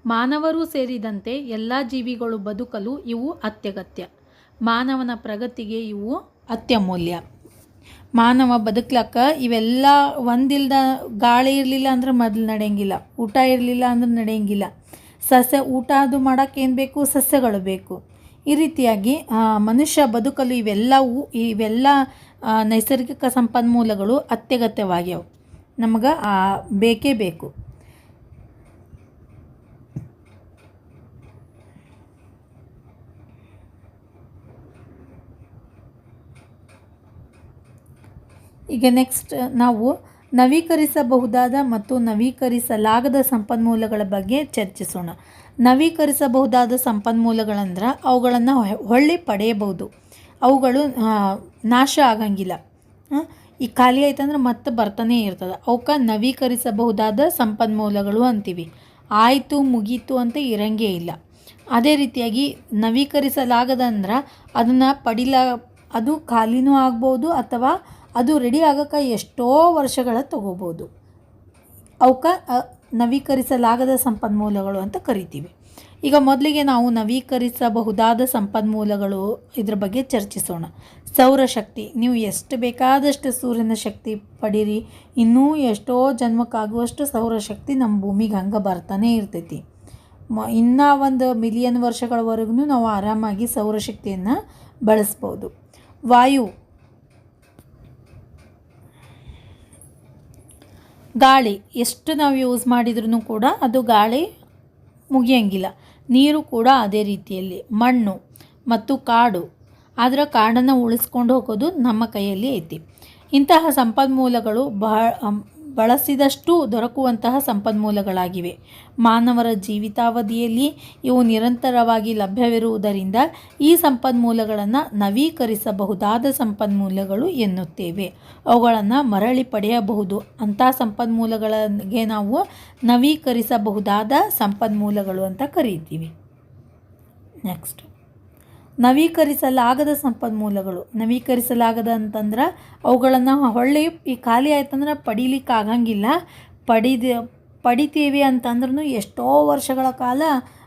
ಮಾನವರು ಸೇರಿದಂತೆ ಎಲ್ಲ ಜೀವಿಗಳು ಬದುಕಲು ಇವು ಅತ್ಯಗತ್ಯ. ಮಾನವನ ಪ್ರಗತಿಗೆ ಇವು ಅತ್ಯಮೂಲ್ಯ. ಮಾನವ ಬದುಕ್ಲಕ್ಕ ಇವೆಲ್ಲ ಒಂದಿಲ್ದ ಗಾಳಿ ಇರಲಿಲ್ಲ ಅಂದ್ರೆ ಮೊದಲು ನಡೆಯಂಗಿಲ್ಲ. ಊಟ ಇರಲಿಲ್ಲ ಅಂದ್ರೆ ನಡೆಯಂಗಿಲ್ಲ. ಸಸ್ಯ ಊಟ ಅದು ಮಾಡೋಕ್ಕೇನು ಬೇಕು? ಸಸ್ಯಗಳು ಬೇಕು. ಈ ರೀತಿಯಾಗಿ ಮನುಷ್ಯ ಬದುಕಲು ಇವೆಲ್ಲವೂ, ಇವೆಲ್ಲ ನೈಸರ್ಗಿಕ ಸಂಪನ್ಮೂಲಗಳು ಅತ್ಯಗತ್ಯವಾಗ್ಯವು. ನಮಗೆ ಬೇಕೇ ಬೇಕು. ಈಗ ನೆಕ್ಸ್ಟ್ ನಾವು ನವೀಕರಿಸಬಹುದಾದ ಮತ್ತು ನವೀಕರಿಸಲಾಗದ ಸಂಪನ್ಮೂಲಗಳ ಬಗ್ಗೆ ಚರ್ಚಿಸೋಣ. ನವೀಕರಿಸಬಹುದಾದ ಸಂಪನ್ಮೂಲಗಳಂದ್ರೆ ಅವುಗಳನ್ನು ಹೊಳ್ಳಿ ಪಡೆಯಬಹುದು. ಅವುಗಳು ನಾಶ ಆಗಂಗಿಲ್ಲ. ಈ ಖಾಲಿ ಆಯ್ತಂದ್ರೆ ಮತ್ತೆ ಬರ್ತಾನೆ ಇರ್ತದೆ. ಅವಕ್ಕೆ ನವೀಕರಿಸಬಹುದಾದ ಸಂಪನ್ಮೂಲಗಳು ಅಂತೀವಿ. ಆಯಿತು, ಮುಗೀತು ಅಂತ ಇರಂಗೇ ಇಲ್ಲ. ಅದೇ ರೀತಿಯಾಗಿ ನವೀಕರಿಸಲಾಗದಂದ್ರೆ ಅದನ್ನು ಪಡಿಲ, ಅದು ಖಾಲಿನೂ ಆಗ್ಬೋದು ಅಥವಾ ಅದು ರೆಡಿ ಆಗೋಕ್ಕೆ ಎಷ್ಟೋ ವರ್ಷಗಳ ತಗೋಬೋದು. ಅವಕ್ಕೆ ನವೀಕರಿಸಲಾಗದ ಸಂಪನ್ಮೂಲಗಳು ಅಂತ ಕರಿತೀವಿ. ಈಗ ಮೊದಲಿಗೆ ನಾವು ನವೀಕರಿಸಬಹುದಾದ ಸಂಪನ್ಮೂಲಗಳು ಇದ್ರ ಬಗ್ಗೆ ಚರ್ಚಿಸೋಣ. ಸೌರಶಕ್ತಿ ನೀವು ಎಷ್ಟು ಬೇಕಾದಷ್ಟು ಸೂರ್ಯನ ಶಕ್ತಿ ಪಡೀರಿ, ಇನ್ನೂ ಎಷ್ಟೋ ಜನ್ಮಕ್ಕಾಗುವಷ್ಟು ಸೌರಶಕ್ತಿ ನಮ್ಮ ಭೂಮಿಗೆ ಹಂಗೆ ಬರ್ತಾನೆ ಇರ್ತೈತಿ. ಮ, ಇನ್ನೂ ಒಂದು ಮಿಲಿಯನ್ ವರ್ಷಗಳವರೆಗೂ ನಾವು ಆರಾಮಾಗಿ ಸೌರಶಕ್ತಿಯನ್ನು ಬಳಸ್ಬೋದು. ವಾಯು ಗಾಳಿ ಎಷ್ಟು ನಾವು ಯೂಸ್ ಮಾಡಿದ್ರೂ ಕೂಡ ಅದು ಗಾಳಿ ಮುಗಿಯಂಗಿಲ್ಲ. ನೀರು ಕೂಡ ಅದೇ ರೀತಿಯಲ್ಲಿ ಮಣ್ಣು ಮತ್ತು ಕಾಡು. ಅದರ ಕಾಡನ್ನು ಉಳಿಸ್ಕೊಂಡು ಹೋಗೋದು ನಮ್ಮ ಕೈಯಲ್ಲಿ ಐತಿ. ಇಂತಹ ಸಂಪನ್ಮೂಲಗಳು ಬಹ ಅಮ್, ಬಳಸಿದಷ್ಟು ದೊರಕುವಂತಹ ಸಂಪನ್ಮೂಲಗಳಾಗಿವೆ. ಮಾನವರ ಜೀವಿತಾವಧಿಯಲ್ಲಿ ಇವು ನಿರಂತರವಾಗಿ ಲಭ್ಯವಿರುವುದರಿಂದ ಈ ಸಂಪನ್ಮೂಲಗಳನ್ನು ನವೀಕರಿಸಬಹುದಾದ ಸಂಪನ್ಮೂಲಗಳು ಎನ್ನುತ್ತೇವೆ. ಅವುಗಳನ್ನು ಮರಳಿ ಪಡೆಯಬಹುದು. ಅಂಥ ಸಂಪನ್ಮೂಲಗಳಿಗೆ ನಾವು ನವೀಕರಿಸಬಹುದಾದ ಸಂಪನ್ಮೂಲಗಳು ಅಂತ ಕರೀತೀವಿ. ನೆಕ್ಸ್ಟ್ ನವೀಕರಿಸಲಾಗದ ಸಂಪನ್ಮೂಲಗಳು. ನವೀಕರಿಸಲಾಗದ ಅಂತಂದ್ರೆ ಅವುಗಳನ್ನು ಹೊಳ್ಳಿ ಈ ಖಾಲಿ ಆಯ್ತಂದ್ರೆ ಪಡೀಲಿಕ್ಕೆ ಆಗಂಗಿಲ್ಲ ಪಡಿದ, ಪಡಿತೀವಿ ಅಂತಂದ್ರೂ ಎಷ್ಟೋ ವರ್ಷಗಳ ಕಾಲ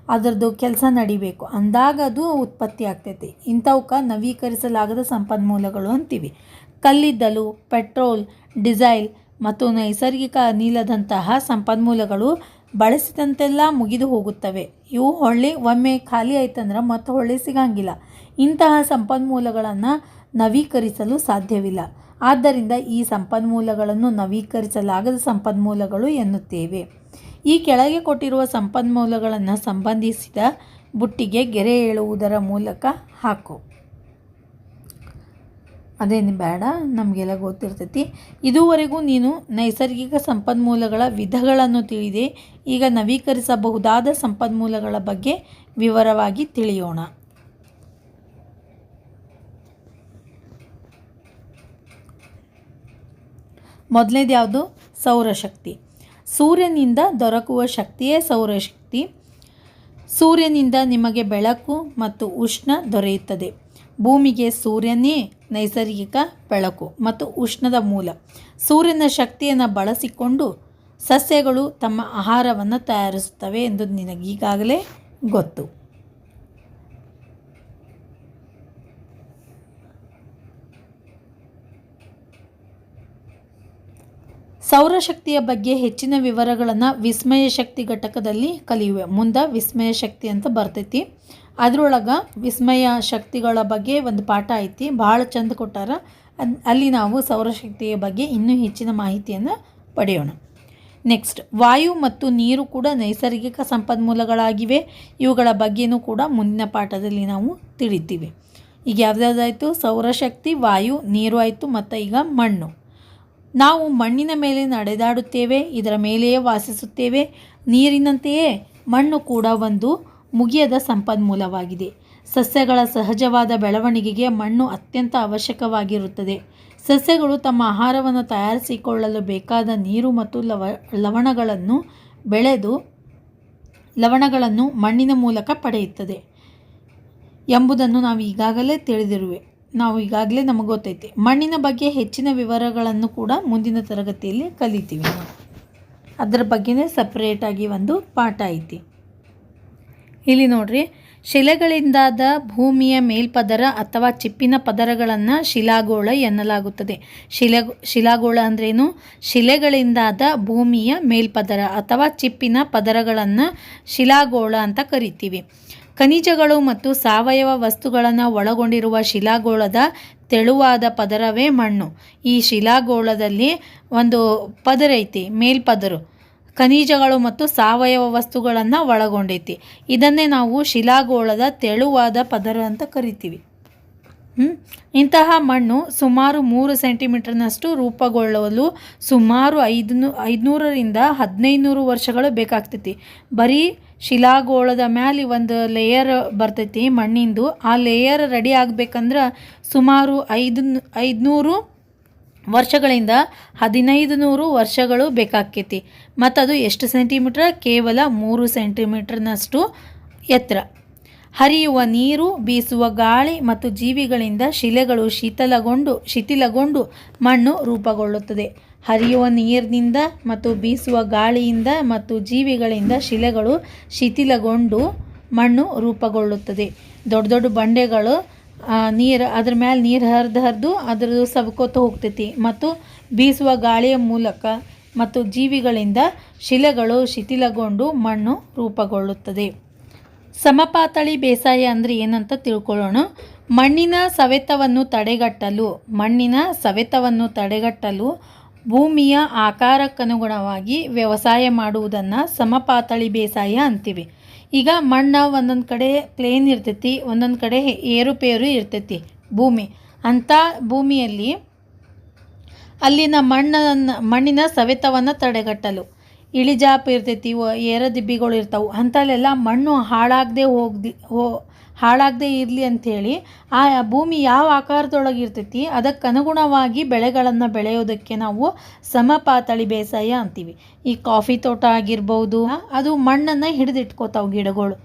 ಅದರದ್ದು ಕೆಲಸ ನಡಿಬೇಕು. ಅಂದಾಗ ಅದು ಉತ್ಪತ್ತಿ ಆಗ್ತೈತಿ. ಇಂಥವಕ್ಕೆ ನವೀಕರಿಸಲಾಗದ ಸಂಪನ್ಮೂಲಗಳು ಅಂತೀವಿ. ಕಲ್ಲಿದ್ದಲು, ಪೆಟ್ರೋಲ್, ಡಿಸೈಲ್ ಮತ್ತು ನೈಸರ್ಗಿಕ ಅನಿಲದಂತಹ ಸಂಪನ್ಮೂಲಗಳು ಬಳಸಿದಂತೆಲ್ಲ ಮುಗಿದು ಹೋಗುತ್ತವೆ. ಇವು ಹೊಳ್ಳಿ ಒಮ್ಮೆ ಖಾಲಿ ಆಯ್ತಂದ್ರೆ ಮತ್ತೆ ಹೊಳ್ಳಿ ಸಿಗಂಗಿಲ್ಲ. ಇಂತಹ ಸಂಪನ್ಮೂಲಗಳನ್ನು ನವೀಕರಿಸಲು ಸಾಧ್ಯವಿಲ್ಲ. ಆದ್ದರಿಂದ ಈ ಸಂಪನ್ಮೂಲಗಳನ್ನು ನವೀಕರಿಸಲಾಗದ ಸಂಪನ್ಮೂಲಗಳು ಎನ್ನುತ್ತೇವೆ. ಈ ಕೆಳಗೆ ಕೊಟ್ಟಿರುವ ಸಂಪನ್ಮೂಲಗಳನ್ನು ಸಂಬಂಧಿಸಿದ ಬುಟ್ಟಿಗೆ ಗೆರೆ ಎಳುವುದರ ಮೂಲಕ ಹಾಕು. ಅದೇನು ಬೇಡ, ನಮಗೆಲ್ಲ ಗೊತ್ತಿರ್ತೈತಿ. ಇದುವರೆಗೂ ನೀನು ನೈಸರ್ಗಿಕ ಸಂಪನ್ಮೂಲಗಳ ವಿಧಗಳನ್ನು ತಿಳಿದೆ ಈಗ ನವೀಕರಿಸಬಹುದಾದ ಸಂಪನ್ಮೂಲಗಳ ಬಗ್ಗೆ ವಿವರವಾಗಿ ತಿಳಿಯೋಣ. ಮೊದಲನೇದು ಯಾವುದು? ಸೌರಶಕ್ತಿ. ಸೂರ್ಯನಿಂದ ದೊರಕುವ ಶಕ್ತಿಯೇ ಸೌರಶಕ್ತಿ. ಸೂರ್ಯನಿಂದ ನಿಮಗೆ ಬೆಳಕು ಮತ್ತು ಉಷ್ಣ ದೊರೆಯುತ್ತದೆ. ಭೂಮಿಗೆ ಸೂರ್ಯನೇ ನೈಸರ್ಗಿಕ ಬೆಳಕು ಮತ್ತು ಉಷ್ಣದ ಮೂಲ. ಸೂರ್ಯನ ಶಕ್ತಿಯನ್ನು ಬಳಸಿಕೊಂಡು ಸಸ್ಯಗಳು ತಮ್ಮ ಆಹಾರವನ್ನು ತಯಾರಿಸುತ್ತವೆ ಎಂದು ನಿನಗೀಗಾಗಲೇ ಗೊತ್ತು. ಸೌರಶಕ್ತಿಯ ಬಗ್ಗೆ ಹೆಚ್ಚಿನ ವಿವರಗಳನ್ನು ವಿಸ್ಮಯ ಶಕ್ತಿ ಘಟಕದಲ್ಲಿ ಕಲಿಯುವೆ. ಮುಂದೆ ವಿಸ್ಮಯ ಶಕ್ತಿ ಅಂತ ಬರ್ತೈತಿ. ಅದರೊಳಗೆ ವಿಸ್ಮಯ ಶಕ್ತಿಗಳ ಬಗ್ಗೆ ಒಂದು ಪಾಠ ಐತಿ, ಭಾಳ ಚಂದ ಕೊಟ್ಟಾರ. ಅಲ್ಲಿ ನಾವು ಸೌರಶಕ್ತಿಯ ಬಗ್ಗೆ ಇನ್ನೂ ಹೆಚ್ಚಿನ ಮಾಹಿತಿಯನ್ನು ಪಡೆಯೋಣ. ನೆಕ್ಸ್ಟ್, ವಾಯು ಮತ್ತು ನೀರು ಕೂಡ ನೈಸರ್ಗಿಕ ಸಂಪನ್ಮೂಲಗಳಾಗಿವೆ. ಇವುಗಳ ಬಗ್ಗೆಯೂ ಕೂಡ ಮುಂದಿನ ಪಾಠದಲ್ಲಿ ನಾವು ತಿಳಿತೀವಿ. ಈಗ ಯಾವ್ದಾದಾಯಿತು? ಸೌರಶಕ್ತಿ ವಾಯು, ನೀರು ಆಯಿತು ಮತ್ತು ಈಗ ಮಣ್ಣು. ನಾವು ಮಣ್ಣಿನ ಮೇಲೆ ನಡೆದಾಡುತ್ತೇವೆ, ಇದರ ಮೇಲೆಯೇ ವಾಸಿಸುತ್ತೇವೆ. ನೀರಿನಂತೆಯೇ ಮಣ್ಣು ಕೂಡ ಒಂದು ಮುಗಿಯದ ಸಂಪನ್ಮೂಲವಾಗಿದೆ. ಸಸ್ಯಗಳ ಸಹಜವಾದ ಬೆಳವಣಿಗೆಗೆ ಮಣ್ಣು ಅತ್ಯಂತ ಅವಶ್ಯಕವಾಗಿರುತ್ತದೆ. ಸಸ್ಯಗಳು ತಮ್ಮ ಆಹಾರವನ್ನು ತಯಾರಿಸಿಕೊಳ್ಳಲು ಬೇಕಾದ ನೀರು ಮತ್ತು ಲವ, ಲವಣಗಳನ್ನು ಬೆಳೆದು ಲವಣಗಳನ್ನು ಮಣ್ಣಿನ ಮೂಲಕ ಪಡೆಯುತ್ತದೆ. ಎಂಬುದನ್ನು ನಾವು ಈಗಾಗಲೇ ತಿಳಿದಿರುವೆ. ನಾವು ಈಗಾಗಲೇ ನಮಗೆ ಗೊತ್ತೈತೆ. ಮಣ್ಣಿನ ಬಗ್ಗೆ ಹೆಚ್ಚಿನ ವಿವರಗಳನ್ನು ಕೂಡ ಮುಂದಿನ ತರಗತಿಯಲ್ಲಿ ಕಲಿತೀವಿ ಅದರ ಬಗ್ಗೆನೇ ಸಪ್ರೇಟಾಗಿ ಒಂದು ಪಾಠ ಐತಿ. ಇಲ್ಲಿ ನೋಡ್ರಿ. ಶಿಲೆಗಳಿಂದಾದ ಭೂಮಿಯ ಮೇಲ್ಪದರ ಅಥವಾ ಚಿಪ್ಪಿನ ಪದರಗಳನ್ನು ಶಿಲಾಗೋಳ ಎನ್ನಲಾಗುತ್ತದೆ. ಶಿಲೆ, ಶಿಲಾಗೋಳ ಅಂದ್ರೇನು? ಶಿಲೆಗಳಿಂದಾದ ಭೂಮಿಯ ಮೇಲ್ಪದರ ಅಥವಾ ಚಿಪ್ಪಿನ ಪದರಗಳನ್ನು ಶಿಲಾಗೋಳ ಅಂತ ಕರಿತೀವಿ. ಖನಿಜಗಳು ಮತ್ತು ಸಾವಯವ ವಸ್ತುಗಳನ್ನು ಒಳಗೊಂಡಿರುವ ಶಿಲಾಗೋಳದ ತೆಳುವಾದ ಪದರವೇ ಮಣ್ಣು. ಈ ಶಿಲಾಗೋಳದಲ್ಲಿ ಒಂದು ಪದರ ಐತಿ ಮೇಲ್ಪದರು. ಖನಿಜಗಳು ಮತ್ತು ಸಾವಯವ ವಸ್ತುಗಳನ್ನು ಒಳಗೊಂಡೈತಿ. ಇದನ್ನೇ ನಾವು ಶಿಲಾಗೋಳದ ತೆಳುವಾದ ಪದರ ಅಂತ ಕರಿತೀವಿ? ಇಂತಹ ಮಣ್ಣು ಸುಮಾರು ಮೂರು ಸೆಂಟಿಮೀಟರ್ನಷ್ಟು ರೂಪುಗೊಳ್ಳಲು ಸುಮಾರು ಐದು ಐದುನೂರರಿಂದ ಹದಿನೈದುನೂರು ವರ್ಷಗಳು ಬೇಕಾಗ್ತೈತಿ. ಬರೀ ಶಿಲಾಗೋಳದ ಮ್ಯಾಲೆ ಒಂದು ಲೇಯರ್ ಬರ್ತೈತಿ ಮಣ್ಣಿಂದು. ಆ ಲೇಯರ್ ರೆಡಿ ಆಗಬೇಕಂದ್ರೆ ಸುಮಾರು ಐದು ಐದುನೂರು ವರ್ಷಗಳಿಂದ ಹದಿನೈದು ನೂರು ವರ್ಷಗಳು ಬೇಕಾಕ್ಕೈತಿ. ಮತ್ತು ಅದು ಎಷ್ಟು ಸೆಂಟಿಮೀಟ್ರ್ ಕೇವಲ ಮೂರು ಸೆಂಟಿಮೀಟ್ರ್ನಷ್ಟು ಎತ್ತರ. ಹರಿಯುವ ನೀರು, ಬೀಸುವ ಗಾಳಿ ಮತ್ತು ಜೀವಿಗಳಿಂದ ಶಿಲೆಗಳು ಶೀತಲಗೊಂಡು, ಶಿಥಿಲಗೊಂಡು ಮಣ್ಣು ರೂಪುಗೊಳ್ಳುತ್ತದೆ. ಹರಿಯುವ ನೀರಿನಿಂದ ಮತ್ತು ಬೀಸುವ ಗಾಳಿಯಿಂದ ಮತ್ತು ಜೀವಿಗಳಿಂದ ಶಿಲೆಗಳು ಶಿಥಿಲಗೊಂಡು ಮಣ್ಣು ರೂಪುಗೊಳ್ಳುತ್ತದೆ. ದೊಡ್ಡ ದೊಡ್ಡ ಬಂಡೆಗಳು ನೀರು, ಅದ್ರ ಮೇಲೆ ನೀರು ಹರಿದು ಹರಿದು ಅದ್ರದ್ದು ಸವಕೋತ ಹೋಗ್ತೈತಿ. ಮತ್ತು ಬೀಸುವ ಗಾಳಿಯ ಮೂಲಕ ಮತ್ತು ಜೀವಿಗಳಿಂದ ಶಿಲೆಗಳು ಶಿಥಿಲಗೊಂಡು ಮಣ್ಣು ರೂಪುಗೊಳ್ಳುತ್ತದೆ. ಸಮಪಾತಳಿ ಬೇಸಾಯ ಅಂದರೆ ಏನಂತ ತಿಳ್ಕೊಳ್ಳೋಣ. ಮಣ್ಣಿನ ಸವೆತವನ್ನು ತಡೆಗಟ್ಟಲು, ಮಣ್ಣಿನ ಸವೆತವನ್ನು ತಡೆಗಟ್ಟಲು ಭೂಮಿಯ ಆಕಾರಕ್ಕನುಗುಣವಾಗಿ ವ್ಯವಸಾಯ ಮಾಡುವುದನ್ನು ಸಮಪಾತಳಿ ಬೇಸಾಯ ಅಂತೀವಿ. ಈಗ ಮಣ್ಣು ಒಂದೊಂದು ಕಡೆ ಪ್ಲೇನ್ ಇರ್ತೈತಿ, ಒಂದೊಂದು ಕಡೆ ಏರುಪೇರು ಇರ್ತೈತಿ ಭೂಮಿ. ಅಂಥ ಭೂಮಿಯಲ್ಲಿ ಅಲ್ಲಿನ ಮಣ್ಣನ್ನು, ಮಣ್ಣಿನ ಸವೆತವನ್ನು ತಡೆಗಟ್ಟಲು. ಇಳಿಜಾಪು ಇರ್ತೈತಿ ವ- ಏರದಿಬ್ಬಿಗಳು ಇರ್ತಾವೆ, ಅಂಥಲ್ಲೆಲ್ಲ ಮಣ್ಣು ಹಾಳಾಗದೆ ಹೋಗ್ದಿ, ಹೋ ಹಾಳಾಗದೆ ಇರಲಿ ಅಂಥೇಳಿ ಆ ಭೂಮಿ ಯಾವ ಆಕಾರದೊಳಗೆ ಇರ್ತೈತಿ ಅದಕ್ಕೆ ಅನುಗುಣವಾಗಿ ಬೆಳೆಗಳನ್ನು ಬೆಳೆಯೋದಕ್ಕೆ ನಾವು ಸಮಪಾತಳಿ ಬೇಸಾಯ ಅಂತೀವಿ. ಈ ಕಾಫಿ ತೋಟ ಆಗಿರ್ಬೋದು, ಅದು ಮಣ್ಣನ್ನು ಹಿಡಿದಿಟ್ಕೋತಾವೆ ಗಿಡಗಳು.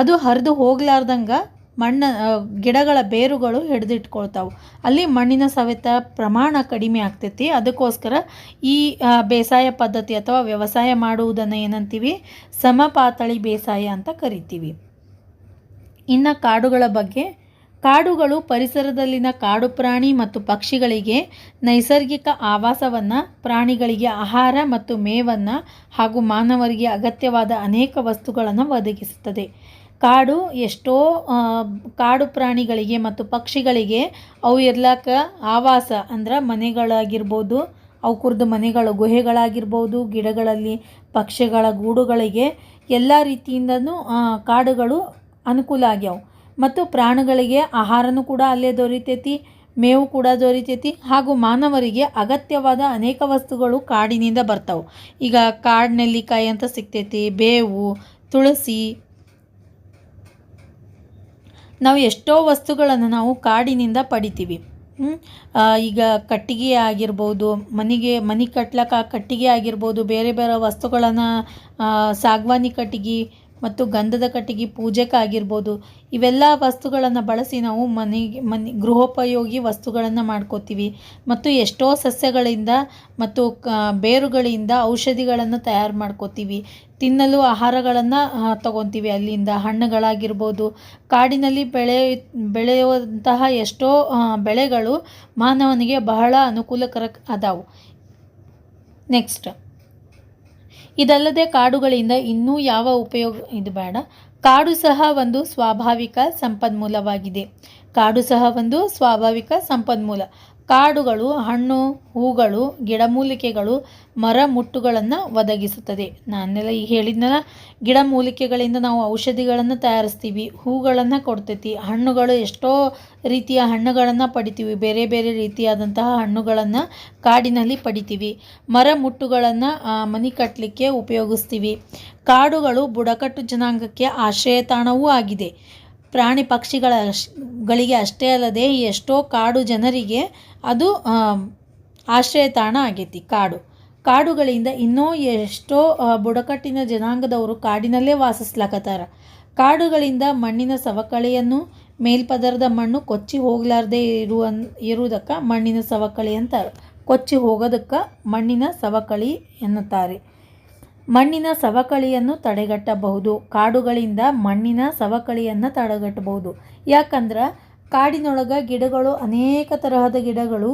ಅದು ಹರಿದು ಹೋಗ್ಲಾರ್ದಂಗೆ ಮಣ್ಣ ಗಿಡಗಳ ಬೇರುಗಳು ಹಿಡಿದಿಟ್ಕೊಳ್ತಾವೆ. ಅಲ್ಲಿ ಮಣ್ಣಿನ ಸವೆತ ಪ್ರಮಾಣ ಕಡಿಮೆ ಆಗ್ತೈತಿ. ಅದಕ್ಕೋಸ್ಕರ ಈ ಬೇಸಾಯ ಪದ್ಧತಿ ಅಥವಾ ವ್ಯವಸಾಯ ಮಾಡುವುದನ್ನು ಏನಂತೀವಿ? ಸಮಪಾತಳಿ ಬೇಸಾಯ ಅಂತ ಕರಿತೀವಿ. ಇನ್ನು ಕಾಡುಗಳ ಬಗ್ಗೆ. ಕಾಡುಗಳು ಪರಿಸರದಲ್ಲಿನ ಕಾಡು ಪ್ರಾಣಿ ಮತ್ತು ಪಕ್ಷಿಗಳಿಗೆ ನೈಸರ್ಗಿಕ ಆವಾಸವನ್ನು, ಪ್ರಾಣಿಗಳಿಗೆ ಆಹಾರ ಮತ್ತು ಮೇವನ್ನು ಹಾಗೂ ಮಾನವರಿಗೆ ಅಗತ್ಯವಾದ ಅನೇಕ ವಸ್ತುಗಳನ್ನು ಒದಗಿಸುತ್ತದೆ. ಕಾಡು ಎಷ್ಟೋ ಕಾಡು ಪ್ರಾಣಿಗಳಿಗೆ ಮತ್ತು ಪಕ್ಷಿಗಳಿಗೆ ಅವು ಇರ್ಲಾಕ ಆವಾಸ ಅಂದ್ರೆ ಮನೆಗಳಾಗಿರ್ಬೋದು, ಅವು ಕುರ್ದು ಮನೆಗಳು ಗುಹೆಗಳಾಗಿರ್ಬೋದು, ಗಿಡಗಳಲ್ಲಿ ಪಕ್ಷಿಗಳ ಗೂಡುಗಳಿಗೆ ಎಲ್ಲ ರೀತಿಯಿಂದನೂ ಕಾಡುಗಳು ಅನುಕೂಲ ಆಗ್ಯಾವ. ಮತ್ತು ಪ್ರಾಣಿಗಳಿಗೆ ಆಹಾರನೂ ಕೂಡ ಅಲ್ಲೇ ದೊರೀತೈತಿ, ಮೇವು ಕೂಡ ದೊರೀತೈತಿ ಹಾಗೂ ಮಾನವರಿಗೆ ಅಗತ್ಯವಾದ ಅನೇಕ ವಸ್ತುಗಳು ಕಾಡಿನಿಂದ ಬರ್ತಾವೆ. ಈಗ ಕಾಡು, ನೆಲ್ಲಿಕಾಯಿ ಅಂತ ಸಿಗ್ತೈತಿ, ಬೇವು, ತುಳಸಿ. ನಾವು ಎಷ್ಟೋ ವಸ್ತುಗಳನ್ನು ನಾವು ಕಾಡಿನಿಂದ ಪಡಿತೀವಿ. ಈಗ ಕಟ್ಟಿಗೆ ಆಗಿರ್ಬೋದು, ಮನೆಗೆ, ಮನೆ ಕಟ್ಲಕ್ಕ ಕಟ್ಟಿಗೆ ಆಗಿರ್ಬೋದು, ಬೇರೆ ಬೇರೆ ವಸ್ತುಗಳನ್ನು ಸಾಗವಾನಿ ಕಟ್ಟಿಗೆ ಮತ್ತು ಗಂಧದ ಕಟ್ಟಿಗೆ ಪೂಜೆಕ್ಕಾಗಿರ್ಬೋದು ಇವೆಲ್ಲ ವಸ್ತುಗಳನ್ನು ಬಳಸಿ ನಾವು ಮನೆಗೆ ಮನೆ, ಗೃಹೋಪಯೋಗಿ ವಸ್ತುಗಳನ್ನು ಮಾಡ್ಕೋತೀವಿ. ಮತ್ತು ಎಷ್ಟೋ ಸಸ್ಯಗಳಿಂದ ಮತ್ತು ಕ, ಬೇರುಗಳಿಂದ ಔಷಧಿಗಳನ್ನು ತಯಾರು ಮಾಡ್ಕೋತೀವಿ. ತಿನ್ನಲು ಆಹಾರಗಳನ್ನು ತಗೊತೀವಿ ಅಲ್ಲಿಂದ. ಹಣ್ಣುಗಳಾಗಿರ್ಬೋದು. ಕಾಡಿನಲ್ಲಿ ಬೆಳೆ, ಬೆಳೆಯುವಂತಹ ಎಷ್ಟೋ ಬೆಳೆಗಳು ಮಾನವನಿಗೆ ಬಹಳ ಅನುಕೂಲಕರ, ಅದಾವು. ನೆಕ್ಸ್ಟ್ ಇದಲ್ಲದೆ ಕಾಡುಗಳಿಂದ ಇನ್ನೂ ಯಾವ ಉಪಯೋಗ, ಇದು ಬೇಡ. ಕಾಡು ಸಹ ಒಂದು ಸ್ವಾಭಾವಿಕ ಸಂಪನ್ಮೂಲವಾಗಿದೆ. ಕಾಡು ಸಹ ಒಂದು ಸ್ವಾಭಾವಿಕ ಸಂಪನ್ಮೂಲ. ಕಾಡುಗಳು, ಹಣ್ಣು, ಹೂಗಳು, ಗಿಡಮೂಲಿಕೆಗಳು, ಮರ ಮುಟ್ಟುಗಳನ್ನು ಒದಗಿಸುತ್ತದೆ. ನಾನೆಲ್ಲ ಈಗ ಹೇಳಿದ್ನಲ್ಲ, ಗಿಡಮೂಲಿಕೆಗಳಿಂದ ನಾವು ಔಷಧಿಗಳನ್ನು ತಯಾರಿಸ್ತೀವಿ, ಹೂಗಳನ್ನು ಕೊಡ್ತೈತಿ. ಹಣ್ಣುಗಳು ಎಷ್ಟೋ ರೀತಿಯ ಹಣ್ಣುಗಳನ್ನು ಪಡಿತೀವಿ, ಬೇರೆ ಬೇರೆ ರೀತಿಯಾದಂತಹ ಹಣ್ಣುಗಳನ್ನು ಕಾಡಿನಲ್ಲಿ ಪಡಿತೀವಿ. ಮರ ಮುಟ್ಟುಗಳನ್ನು ಮನೆ ಕಟ್ಟಲಿಕ್ಕೆ ಉಪಯೋಗಿಸ್ತೀವಿ. ಕಾಡುಗಳು ಬುಡಕಟ್ಟು ಜನಾಂಗಕ್ಕೆ ಆಶ್ರಯ ತಾಣವೂ ಆಗಿದೆ. ಪ್ರಾಣಿ ಪಕ್ಷಿಗಳ ಗಳಿಗೆ ಅಷ್ಟೇ ಅಲ್ಲದೆ ಎಷ್ಟೋ ಕಾಡು ಜನರಿಗೆ ಅದು ಆಶ್ರಯ ತಾಣ ಆಗೈತಿ, ಕಾಡು. ಕಾಡುಗಳಿಂದ ಇನ್ನೂ ಎಷ್ಟೋ ಬುಡಕಟ್ಟಿನ ಜನಾಂಗದವರು ಕಾಡಿನಲ್ಲೇ ವಾಸಿಸ್ಲಾಕತ್ತಾರ. ಕಾಡುಗಳಿಂದ ಮಣ್ಣಿನ ಸವಕಳಿಯನ್ನು ಮೇಲ್ಪದರದ ಮಣ್ಣು ಕೊಚ್ಚಿ ಹೋಗ್ಲಾರ್ದೆ ಇರುವ, ಇರುವುದಕ್ಕೆ ಮಣ್ಣಿನ ಸವಕಳಿ ಅಂತಾರೆ. ಕೊಚ್ಚಿ ಹೋಗೋದಕ್ಕೆ ಮಣ್ಣಿನ ಸವಕಳಿ ಎನ್ನುತ್ತಾರೆ. ಮಣ್ಣಿನ ಸವಕಳಿಯನ್ನು ತಡೆಗಟ್ಟಬಹುದು. ಕಾಡುಗಳಿಂದ ಮಣ್ಣಿನ ಸವಕಳಿಯನ್ನು ತಡೆಗಟ್ಟಬಹುದು. ಯಾಕಂದ್ರೆ ಕಾಡಿನೊಳಗೆ ಗಿಡಗಳು ಅನೇಕ ತರಹದ ಗಿಡಗಳು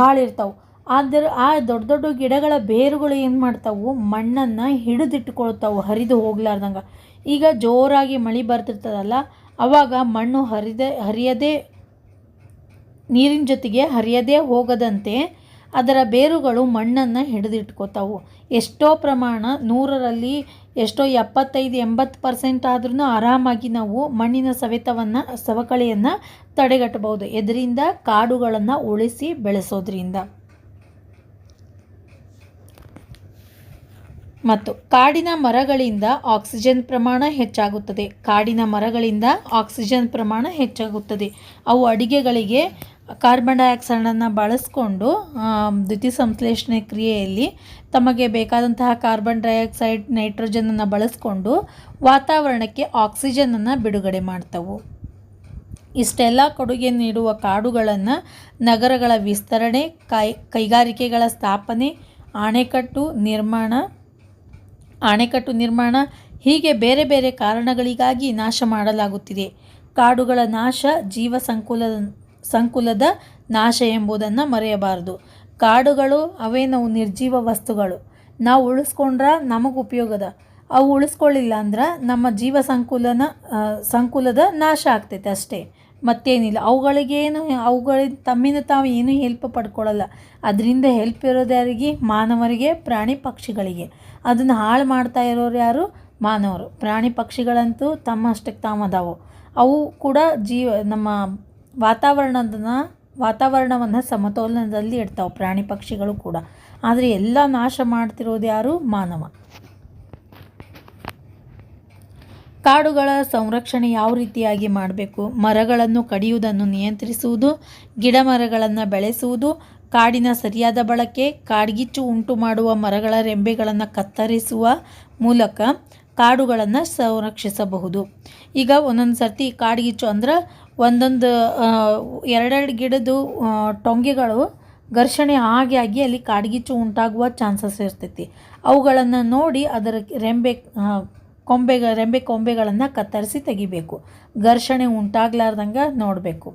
ಭಾಳ ಇರ್ತಾವೆ ಆದರೆ ಆ ದೊಡ್ಡ ದೊಡ್ಡ ಗಿಡಗಳ ಬೇರುಗಳು ಏನು ಮಾಡ್ತಾವು? ಮಣ್ಣನ್ನು ಹಿಡಿದಿಟ್ಕೊಳ್ತಾವು ಹರಿದು ಹೋಗ್ಲಾರ್ದಂಗೆ. ಈಗ ಜೋರಾಗಿ ಮಳೆ ಬರ್ತಿರ್ತದಲ್ಲ, ಅವಾಗ ಮಣ್ಣು ಹರಿದ, ಹರಿಯದೇ, ನೀರಿನ ಜೊತೆಗೆ ಹರಿಯದೇ ಹೋಗದಂತೆ ಅದರ ಬೇರುಗಳು ಮಣ್ಣನ್ನು ಹಿಡಿದಿಟ್ಕೋತಾವು. ಎಷ್ಟೋ ಪ್ರಮಾಣ, ನೂರರಲ್ಲಿ ಎಷ್ಟೋ ಎಪ್ಪತ್ತೈದು, ಎಂಬತ್ತು ಪರ್ಸೆಂಟ್ ಆದ್ರೂ ಆರಾಮಾಗಿ ನಾವು ಮಣ್ಣಿನ ಸವೆತವನ್ನು, ಸವಕಳಿಯನ್ನು ತಡೆಗಟ್ಟಬಹುದು. ಇದರಿಂದ ಕಾಡುಗಳನ್ನು ಉಳಿಸಿ ಬೆಳೆಸೋದ್ರಿಂದ. ಮತ್ತು ಕಾಡಿನ ಮರಗಳಿಂದ ಆಕ್ಸಿಜನ್ ಪ್ರಮಾಣ ಹೆಚ್ಚಾಗುತ್ತದೆ. ಕಾಡಿನ ಮರಗಳಿಂದ ಆಕ್ಸಿಜನ್ ಪ್ರಮಾಣ ಹೆಚ್ಚಾಗುತ್ತದೆ. ಅವು ಅಡಿಗೆಗಳಿಗೆ ಕಾರ್ಬನ್ ಡೈಆಕ್ಸೈಡನ್ನು ಬಳಸ್ಕೊಂಡು ದ್ಯುತಿ ಸಂಶ್ಲೇಷಣೆ ಕ್ರಿಯೆಯಲ್ಲಿ ತಮಗೆ ಬೇಕಾದಂತಹ ಕಾರ್ಬನ್ ಡೈಆಕ್ಸೈಡ್ ನೈಟ್ರೋಜನನ್ನು ಬಳಸ್ಕೊಂಡು ವಾತಾವರಣಕ್ಕೆ ಆಕ್ಸಿಜನನ್ನು ಬಿಡುಗಡೆ ಮಾಡ್ತವು. ಇಷ್ಟೆಲ್ಲ ಕೊಡುಗೆ ನೀಡುವ ಕಾಡುಗಳನ್ನು ನಗರಗಳ ವಿಸ್ತರಣೆ, ಕೈ, ಕೈಗಾರಿಕೆಗಳ ಸ್ಥಾಪನೆ ಅಣೆಕಟ್ಟು ನಿರ್ಮಾಣ ಅಣೆಕಟ್ಟು ನಿರ್ಮಾಣ ಹೀಗೆ ಬೇರೆ ಬೇರೆ ಕಾರಣಗಳಿಗಾಗಿ ನಾಶ ಮಾಡಲಾಗುತ್ತಿದೆ. ಕಾಡುಗಳ ನಾಶ ಜೀವ ಸಂಕುಲದ ಸಂಕುಲದ ನಾಶ ಎಂಬುದನ್ನು ಮರೆಯಬಾರದು. ಕಾಡುಗಳು ಅವೇ ನಾವು ನಿರ್ಜೀವ ವಸ್ತುಗಳು. ನಾವು ಉಳಿಸ್ಕೊಂಡ್ರೆ ನಮಗೆ ಉಪಯೋಗದ. ಅವು ಉಳಿಸ್ಕೊಳ್ಳಿಲ್ಲ ಅಂದ್ರೆ ನಮ್ಮ ಜೀವ ಸಂಕುಲನ ಸಂಕುಲದ ನಾಶ ಆಗ್ತೈತೆ ಅಷ್ಟೇ. ಮತ್ತೇನಿಲ್ಲ. ಅವುಗಳಿಗೇನು ಅವುಗಳ ತಮ್ಮಿಂದ ತಾವು ಏನೂ ಹೆಲ್ಪ್ ಪಡ್ಕೊಳ್ಳಲ್ಲ ಅದರಿಂದ ಹೆಲ್ಪ್ ಇರೋದು ಯಾರಿಗೆ ಮಾನವರಿಗೆ, ಪ್ರಾಣಿ ಪಕ್ಷಿಗಳಿಗೆ. ಅದನ್ನು ಹಾಳು ಮಾಡ್ತಾ ಇರೋರು ಯಾರು? ಮಾನವರು. ಪ್ರಾಣಿ ಪಕ್ಷಿಗಳಂತೂ ತಮ್ಮಷ್ಟಕ್ಕೆ ತಾವು ಅದಾವು ಅವು ಕೂಡ ಜೀವ, ನಮ್ಮ ವಾತಾವರಣದನ್ನ, ವಾತಾವರಣವನ್ನು ಸಮತೋಲನದಲ್ಲಿ ಇಡ್ತಾವೆ ಪ್ರಾಣಿ ಪಕ್ಷಿಗಳು ಕೂಡ. ಆದರೆ ಎಲ್ಲ ನಾಶ ಮಾಡ್ತಿರೋದು ಯಾರು? ಮಾನವ. ಕಾಡುಗಳ ಸಂರಕ್ಷಣೆ ಯಾವ ರೀತಿಯಾಗಿ ಮಾಡಬೇಕು? ಮರಗಳನ್ನು ಕಡಿಯುವುದನ್ನು ನಿಯಂತ್ರಿಸುವುದು ಗಿಡ ಮರಗಳನ್ನು ಬೆಳೆಸುವುದು, ಕಾಡಿನ ಸರಿಯಾದ ಬಳಕೆ, ಕಾಡ್ಗಿಚ್ಚು ಉಂಟು ಮಾಡುವ ಮರಗಳ ರೆಂಬೆಗಳನ್ನು ಕತ್ತರಿಸುವ ಮೂಲಕ ಕಾಡುಗಳನ್ನು ಸಂರಕ್ಷಿಸಬಹುದು. ಈಗ ಒಂದೊಂದು ಸರ್ತಿ ಕಾಡ್ಗಿಚ್ಚು ಅಂದ್ರೆ ಒಂದೊಂದು ಎರಡೆರಡು ಗಿಡದ ಟೊಂಗೆಗಳು ಘರ್ಷಣೆ ಆಗಿ ಆಗಿ ಅಲ್ಲಿ ಕಾಡ್ಗಿಚ್ಚು ಉಂಟಾಗುವ ಚಾನ್ಸಸ್ ಇರ್ತೈತಿ. ಅವುಗಳನ್ನು ನೋಡಿ ಅದರ ರೆಂಬೆ ಕೊಂಬೆ ರೆಂಬೆ ಕೊಂಬೆಗಳನ್ನು ಕತ್ತರಿಸಿ ತೆಗಿಬೇಕು. ಘರ್ಷಣೆ ಉಂಟಾಗ್ಲಾರ್ದಂಗೆ ನೋಡಬೇಕು.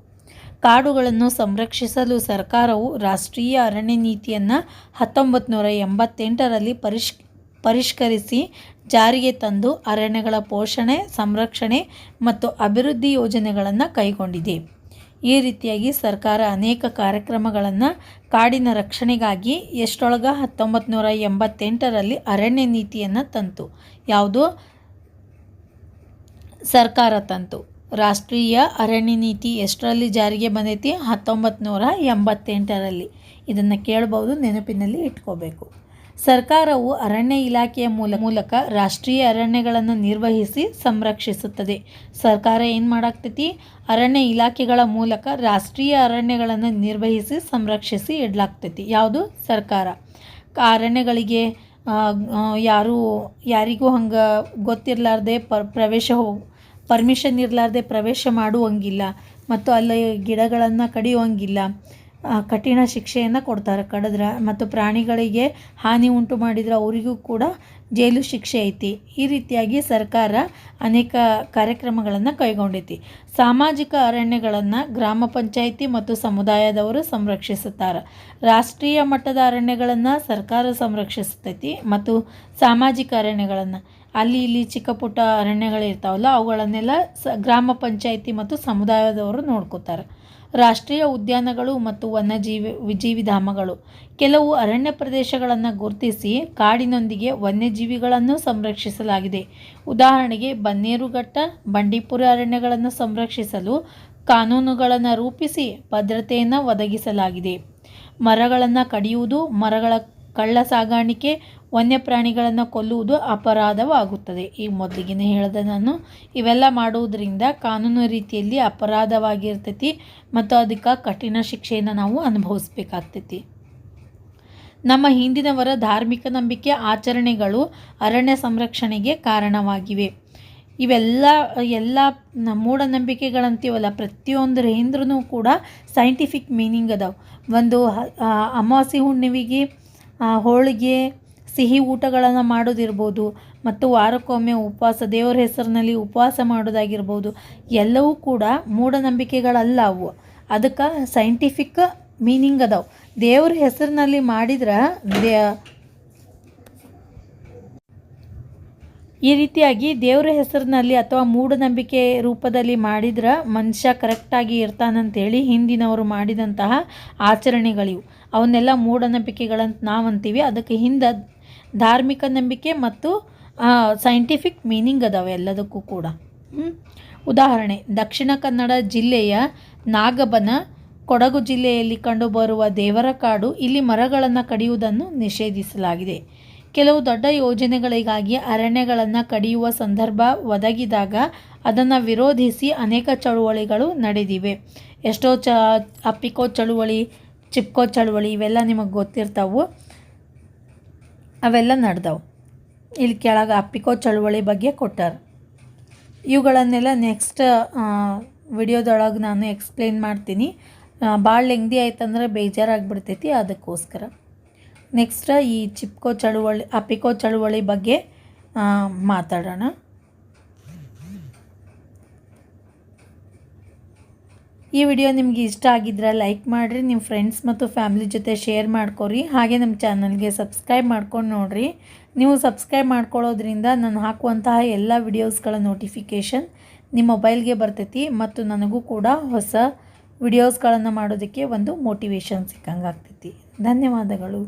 ಕಾಡುಗಳನ್ನು ಸಂರಕ್ಷಿಸಲು ಸರ್ಕಾರವು ರಾಷ್ಟ್ರೀಯ ಅರಣ್ಯ ನೀತಿಯನ್ನು ಹತ್ತೊಂಬತ್ತು ನೂರ ಎಂಬತ್ತೆಂಟರಲ್ಲಿ ಪರಿಷ್ ಪರಿಷ್ಕರಿಸಿ ಜಾರಿಗೆ ತಂದು ಅರಣ್ಯಗಳ ಪೋಷಣೆ, ಸಂರಕ್ಷಣೆ ಮತ್ತು ಅಭಿವೃದ್ಧಿ ಯೋಜನೆಗಳನ್ನು ಕೈಗೊಂಡಿದೆ. ಈ ರೀತಿಯಾಗಿ ಸರ್ಕಾರ ಅನೇಕ ಕಾರ್ಯಕ್ರಮಗಳನ್ನು ಕಾಡಿನ ರಕ್ಷಣೆಗಾಗಿ ಎಷ್ಟೊಳಗ ಹತ್ತೊಂಬತ್ತು ನೂರ ಎಂಬತ್ತೆಂಟರಲ್ಲಿ ಅರಣ್ಯ ನೀತಿಯನ್ನು ತಂತು. ಯಾವುದು? ಸರ್ಕಾರ ತಂತು. ರಾಷ್ಟ್ರೀಯ ಅರಣ್ಯ ನೀತಿ ಎಷ್ಟರಲ್ಲಿ ಜಾರಿಗೆ ಬಂದೈತಿ? ಹತ್ತೊಂಬತ್ತು ನೂರ ಎಂಬತ್ತೆಂಟರಲ್ಲಿ. ಇದನ್ನು ಕೇಳ್ಬೋದು, ನೆನಪಿನಲ್ಲಿ ಇಟ್ಕೋಬೇಕು. ಸರ್ಕಾರವು ಅರಣ್ಯ ಇಲಾಖೆಯ ಮೂಲ, ಮೂಲಕ ರಾಷ್ಟ್ರೀಯ ಅರಣ್ಯಗಳನ್ನು ನಿರ್ವಹಿಸಿ ಸಂರಕ್ಷಿಸುತ್ತದೆ. ಸರ್ಕಾರ ಏನು ಮಾಡಾಕ್ತೈತಿ? ಅರಣ್ಯ ಇಲಾಖೆಗಳ ಮೂಲಕ ರಾಷ್ಟ್ರೀಯ ಅರಣ್ಯಗಳನ್ನು ನಿರ್ವಹಿಸಿ ಸಂರಕ್ಷಿಸಿ ಇಡ್ಲಾಗ್ತೈತಿ ಯಾವುದು? ಸರ್ಕಾರ. ಅರಣ್ಯಗಳಿಗೆ ಯಾರು, ಯಾರಿಗೂ ಹಂಗೆ ಗೊತ್ತಿರಲಾರ್ದೆ ಪ್ರವೇಶ ಹೋಗಿ ಪರ್ಮಿಷನ್ ಇರಲಾರ್ದೆ ಪ್ರವೇಶ ಮಾಡುವಂಗಿಲ್ಲ. ಮತ್ತು ಅಲ್ಲಿ ಗಿಡಗಳನ್ನು ಕಡಿಯುವಂಗಿಲ್ಲ. ಕಠಿಣ ಶಿಕ್ಷೆಯನ್ನು ಕೊಡ್ತಾರೆ. ಕಡಿದ್ರೆ ಮತ್ತು ಪ್ರಾಣಿಗಳಿಗೆ ಹಾನಿ ಉಂಟು ಮಾಡಿದ್ರೆ ಅವರಿಗೂ ಕೂಡ ಜೈಲು ಶಿಕ್ಷೆ ಐತಿ. ಈ ರೀತಿಯಾಗಿ ಸರ್ಕಾರ ಅನೇಕ ಕಾರ್ಯಕ್ರಮಗಳನ್ನು ಕೈಗೊಂಡೈತಿ. ಸಾಮಾಜಿಕ ಅರಣ್ಯಗಳನ್ನು ಗ್ರಾಮ ಪಂಚಾಯಿತಿ ಮತ್ತು ಸಮುದಾಯದವರು ಸಂರಕ್ಷಿಸುತ್ತಾರೆ. ರಾಷ್ಟ್ರೀಯ ಮಟ್ಟದ ಅರಣ್ಯಗಳನ್ನು ಸರ್ಕಾರ ಸಂರಕ್ಷಿಸ್ತೈತಿ ಮತ್ತು ಸಾಮಾಜಿಕ ಅರಣ್ಯಗಳನ್ನು. ಅಲ್ಲಿ ಇಲ್ಲಿ ಚಿಕ್ಕ ಪುಟ್ಟ ಅರಣ್ಯಗಳಿರ್ತಾವಲ್ಲ, ಅವುಗಳನ್ನೆಲ್ಲ ಸ, ಗ್ರಾಮ ಪಂಚಾಯಿತಿ ಮತ್ತು ಸಮುದಾಯದವರು ನೋಡ್ಕೋತಾರೆ. ರಾಷ್ಟ್ರೀಯ ಉದ್ಯಾನಗಳು ಮತ್ತು ವನ್ಯಜೀವಿ ಜೀವಿಧಾಮಗಳು ಕೆಲವು ಅರಣ್ಯ ಪ್ರದೇಶಗಳನ್ನು ಗುರುತಿಸಿ ಕಾಡಿನೊಂದಿಗೆ ವನ್ಯಜೀವಿಗಳನ್ನು ಸಂರಕ್ಷಿಸಲಾಗಿದೆ. ಉದಾಹರಣೆಗೆ, ಬನ್ನೇರುಘಟ್ಟ, ಬಂಡೀಪುರ ಅರಣ್ಯಗಳನ್ನು ಸಂರಕ್ಷಿಸಲು ಕಾನೂನುಗಳನ್ನು ರೂಪಿಸಿ ಭದ್ರತೆಯನ್ನು ಒದಗಿಸಲಾಗಿದೆ. ಮರಗಳನ್ನು ಕಡಿಯುವುದು, ಮರಗಳ ಕಳ್ಳ ಸಾಗಾಣಿಕೆ ವನ್ಯಪ್ರಾಣಿಗಳನ್ನು ಕೊಲ್ಲುವುದು ಅಪರಾಧವಾಗುತ್ತದೆ. ಈ ಮೊದಲಿಗೆ ಹೇಳಿದೆ ನಾನು ಇವೆಲ್ಲ ಮಾಡುವುದರಿಂದ ಕಾನೂನು ರೀತಿಯಲ್ಲಿ ಅಪರಾಧವಾಗಿರ್ತೈತಿ ಮತ್ತು ಅದಕ್ಕೆ ಕಠಿಣ ಶಿಕ್ಷೆಯನ್ನು ನಾವು ಅನುಭವಿಸ್ಬೇಕಾಗ್ತೈತಿ. ನಮ್ಮ ಹಿಂದಿನವರ ಧಾರ್ಮಿಕ ನಂಬಿಕೆ ಆಚರಣೆಗಳು ಅರಣ್ಯ ಸಂರಕ್ಷಣೆಗೆ ಕಾರಣವಾಗಿವೆ. ಇವೆಲ್ಲ, ಎಲ್ಲ ಮೂಢನಂಬಿಕೆಗಳಂತೀವಲ್ಲ ಪ್ರತಿಯೊಂದರ ಹಿಂದ್ರೂ ಕೂಡ ಸೈಂಟಿಫಿಕ್ ಮೀನಿಂಗ್ ಅದಾವೆ. ಒಂದು ಅಮಾವಾಸ್ಯೆ ಹುಣ್ಣಿಮೆಗೆ ಹೋಳಿಗೆ ಸಿಹಿ ಊಟಗಳನ್ನು ಮಾಡೋದಿರ್ಬೋದು ಮತ್ತು ವಾರಕ್ಕೊಮ್ಮೆ ಉಪವಾಸ, ದೇವರ ಹೆಸರಿನಲ್ಲಿ ಉಪವಾಸ ಮಾಡೋದಾಗಿರ್ಬೋದು, ಎಲ್ಲವೂ ಕೂಡ ಮೂಢನಂಬಿಕೆಗಳಲ್ಲ ಅವು. ಅದಕ್ಕೆ ಸೈಂಟಿಫಿಕ್ ಮೀನಿಂಗ್ ಅದಾವೆ. ದೇವ್ರ ಹೆಸರಿನಲ್ಲಿ ಮಾಡಿದ್ರೆ ದೇ ಈ ರೀತಿಯಾಗಿ ದೇವ್ರ ಹೆಸರಿನಲ್ಲಿ ಅಥವಾ ಮೂಢನಂಬಿಕೆ ರೂಪದಲ್ಲಿ ಮಾಡಿದ್ರೆ ಮನುಷ್ಯ ಕರೆಕ್ಟಾಗಿ ಇರ್ತಾನಂತೇಳಿ ಹಿಂದಿನವರು ಮಾಡಿದಂತಹ ಆಚರಣೆಗಳಿವು. ಅವನ್ನೆಲ್ಲ ಮೂಢನಂಬಿಕೆಗಳಂತ ನಾವು ಅಂತೀವಿ. ಅದಕ್ಕೆ ಹಿಂದೆ ಧಾರ್ಮಿಕ ನಂಬಿಕೆ ಮತ್ತು ಸೈಂಟಿಫಿಕ್ ಮೀನಿಂಗ್ ಅದಾವೆ ಎಲ್ಲದಕ್ಕೂ ಕೂಡ. ಉದಾಹರಣೆ, ದಕ್ಷಿಣ ಕನ್ನಡ ಜಿಲ್ಲೆಯ ನಾಗಬನ, ಕೊಡಗು ಜಿಲ್ಲೆಯಲ್ಲಿ ಕಂಡುಬರುವ ದೇವರ ಕಾಡು ಇಲ್ಲಿ ಮರಗಳನ್ನು ಕಡಿಯುವುದನ್ನು ನಿಷೇಧಿಸಲಾಗಿದೆ. ಕೆಲವು ದೊಡ್ಡ ಯೋಜನೆಗಳಿಗಾಗಿ ಅರಣ್ಯಗಳನ್ನು ಕಡಿಯುವ ಸಂದರ್ಭ ಒದಗಿದಾಗ ಅದನ್ನು ವಿರೋಧಿಸಿ ಅನೇಕ ಚಳುವಳಿಗಳು ನಡೆದಿವೆ. ಎಷ್ಟೋ ಚ, ಅಪ್ಪಿಕೋ ಚಳುವಳಿ, ಚಿಪ್ಕೋ ಚಳುವಳಿ ಇವೆಲ್ಲ ನಿಮಗೆ ಗೊತ್ತಿರ್ತಾವು. ಅವೆಲ್ಲ ನಡೆದವು. ಇಲ್ಲಿ ಕೆಳಗೆ ಅಪ್ಪಿಕೋ ಚಳುವಳಿ ಬಗ್ಗೆ ಕೊಟ್ಟಾರ. ಇವುಗಳನ್ನೆಲ್ಲ ನೆಕ್ಸ್ಟ್ ವಿಡಿಯೋದೊಳಗೆ ನಾನು ಎಕ್ಸ್ಪ್ಲೇನ್ ಮಾಡ್ತೀನಿ. ಭಾಳ ಲೆಂಗ್ದಿ ಆಯ್ತಂದ್ರೆ ಬೇಜಾರಾಗ್ಬಿಡ್ತೈತಿ ಅದಕ್ಕೋಸ್ಕರ. ನೆಕ್ಸ್ಟ್ ಈ ಚಿಪ್ಕೋ ಚಳುವಳಿ ಅಪಿಕೋ ಚಳುವಳಿ ಬಗ್ಗೆ ಮಾತಾಡೋಣ. ಈ ವಿಡಿಯೋ ನಿಮಗೆ ಇಷ್ಟ ಆಗಿದ್ರೆ ಲೈಕ್ ಮಾಡಿರಿ ನಿಮ್ಮ ಫ್ರೆಂಡ್ಸ್ ಮತ್ತು ಫ್ಯಾಮಿಲಿ ಜೊತೆ ಶೇರ್ ಮಾಡ್ಕೊರಿ. ಹಾಗೆ ನಮ್ಮ ಚಾನಲ್ಗೆ ಸಬ್ಸ್ಕ್ರೈಬ್ ಮಾಡ್ಕೊಂಡು ನೋಡಿರಿ. ನೀವು ಸಬ್ಸ್ಕ್ರೈಬ್ ಮಾಡ್ಕೊಳ್ಳೋದ್ರಿಂದ ನಾನು ಹಾಕುವಂತಹ ಎಲ್ಲ ವಿಡಿಯೋಸ್ಗಳ ನೋಟಿಫಿಕೇಷನ್ ನಿಮ್ಮ ಮೊಬೈಲ್ಗೆ ಬರ್ತೈತಿ ಮತ್ತು ನನಗೂ ಕೂಡ ಹೊಸ ವಿಡಿಯೋಸ್ಗಳನ್ನು ಮಾಡೋದಕ್ಕೆ ಒಂದು ಮೋಟಿವೇಶನ್ ಸಿಕ್ಕಂಗೆ ಆಗ್ತೈತಿ ಧನ್ಯವಾದಗಳು.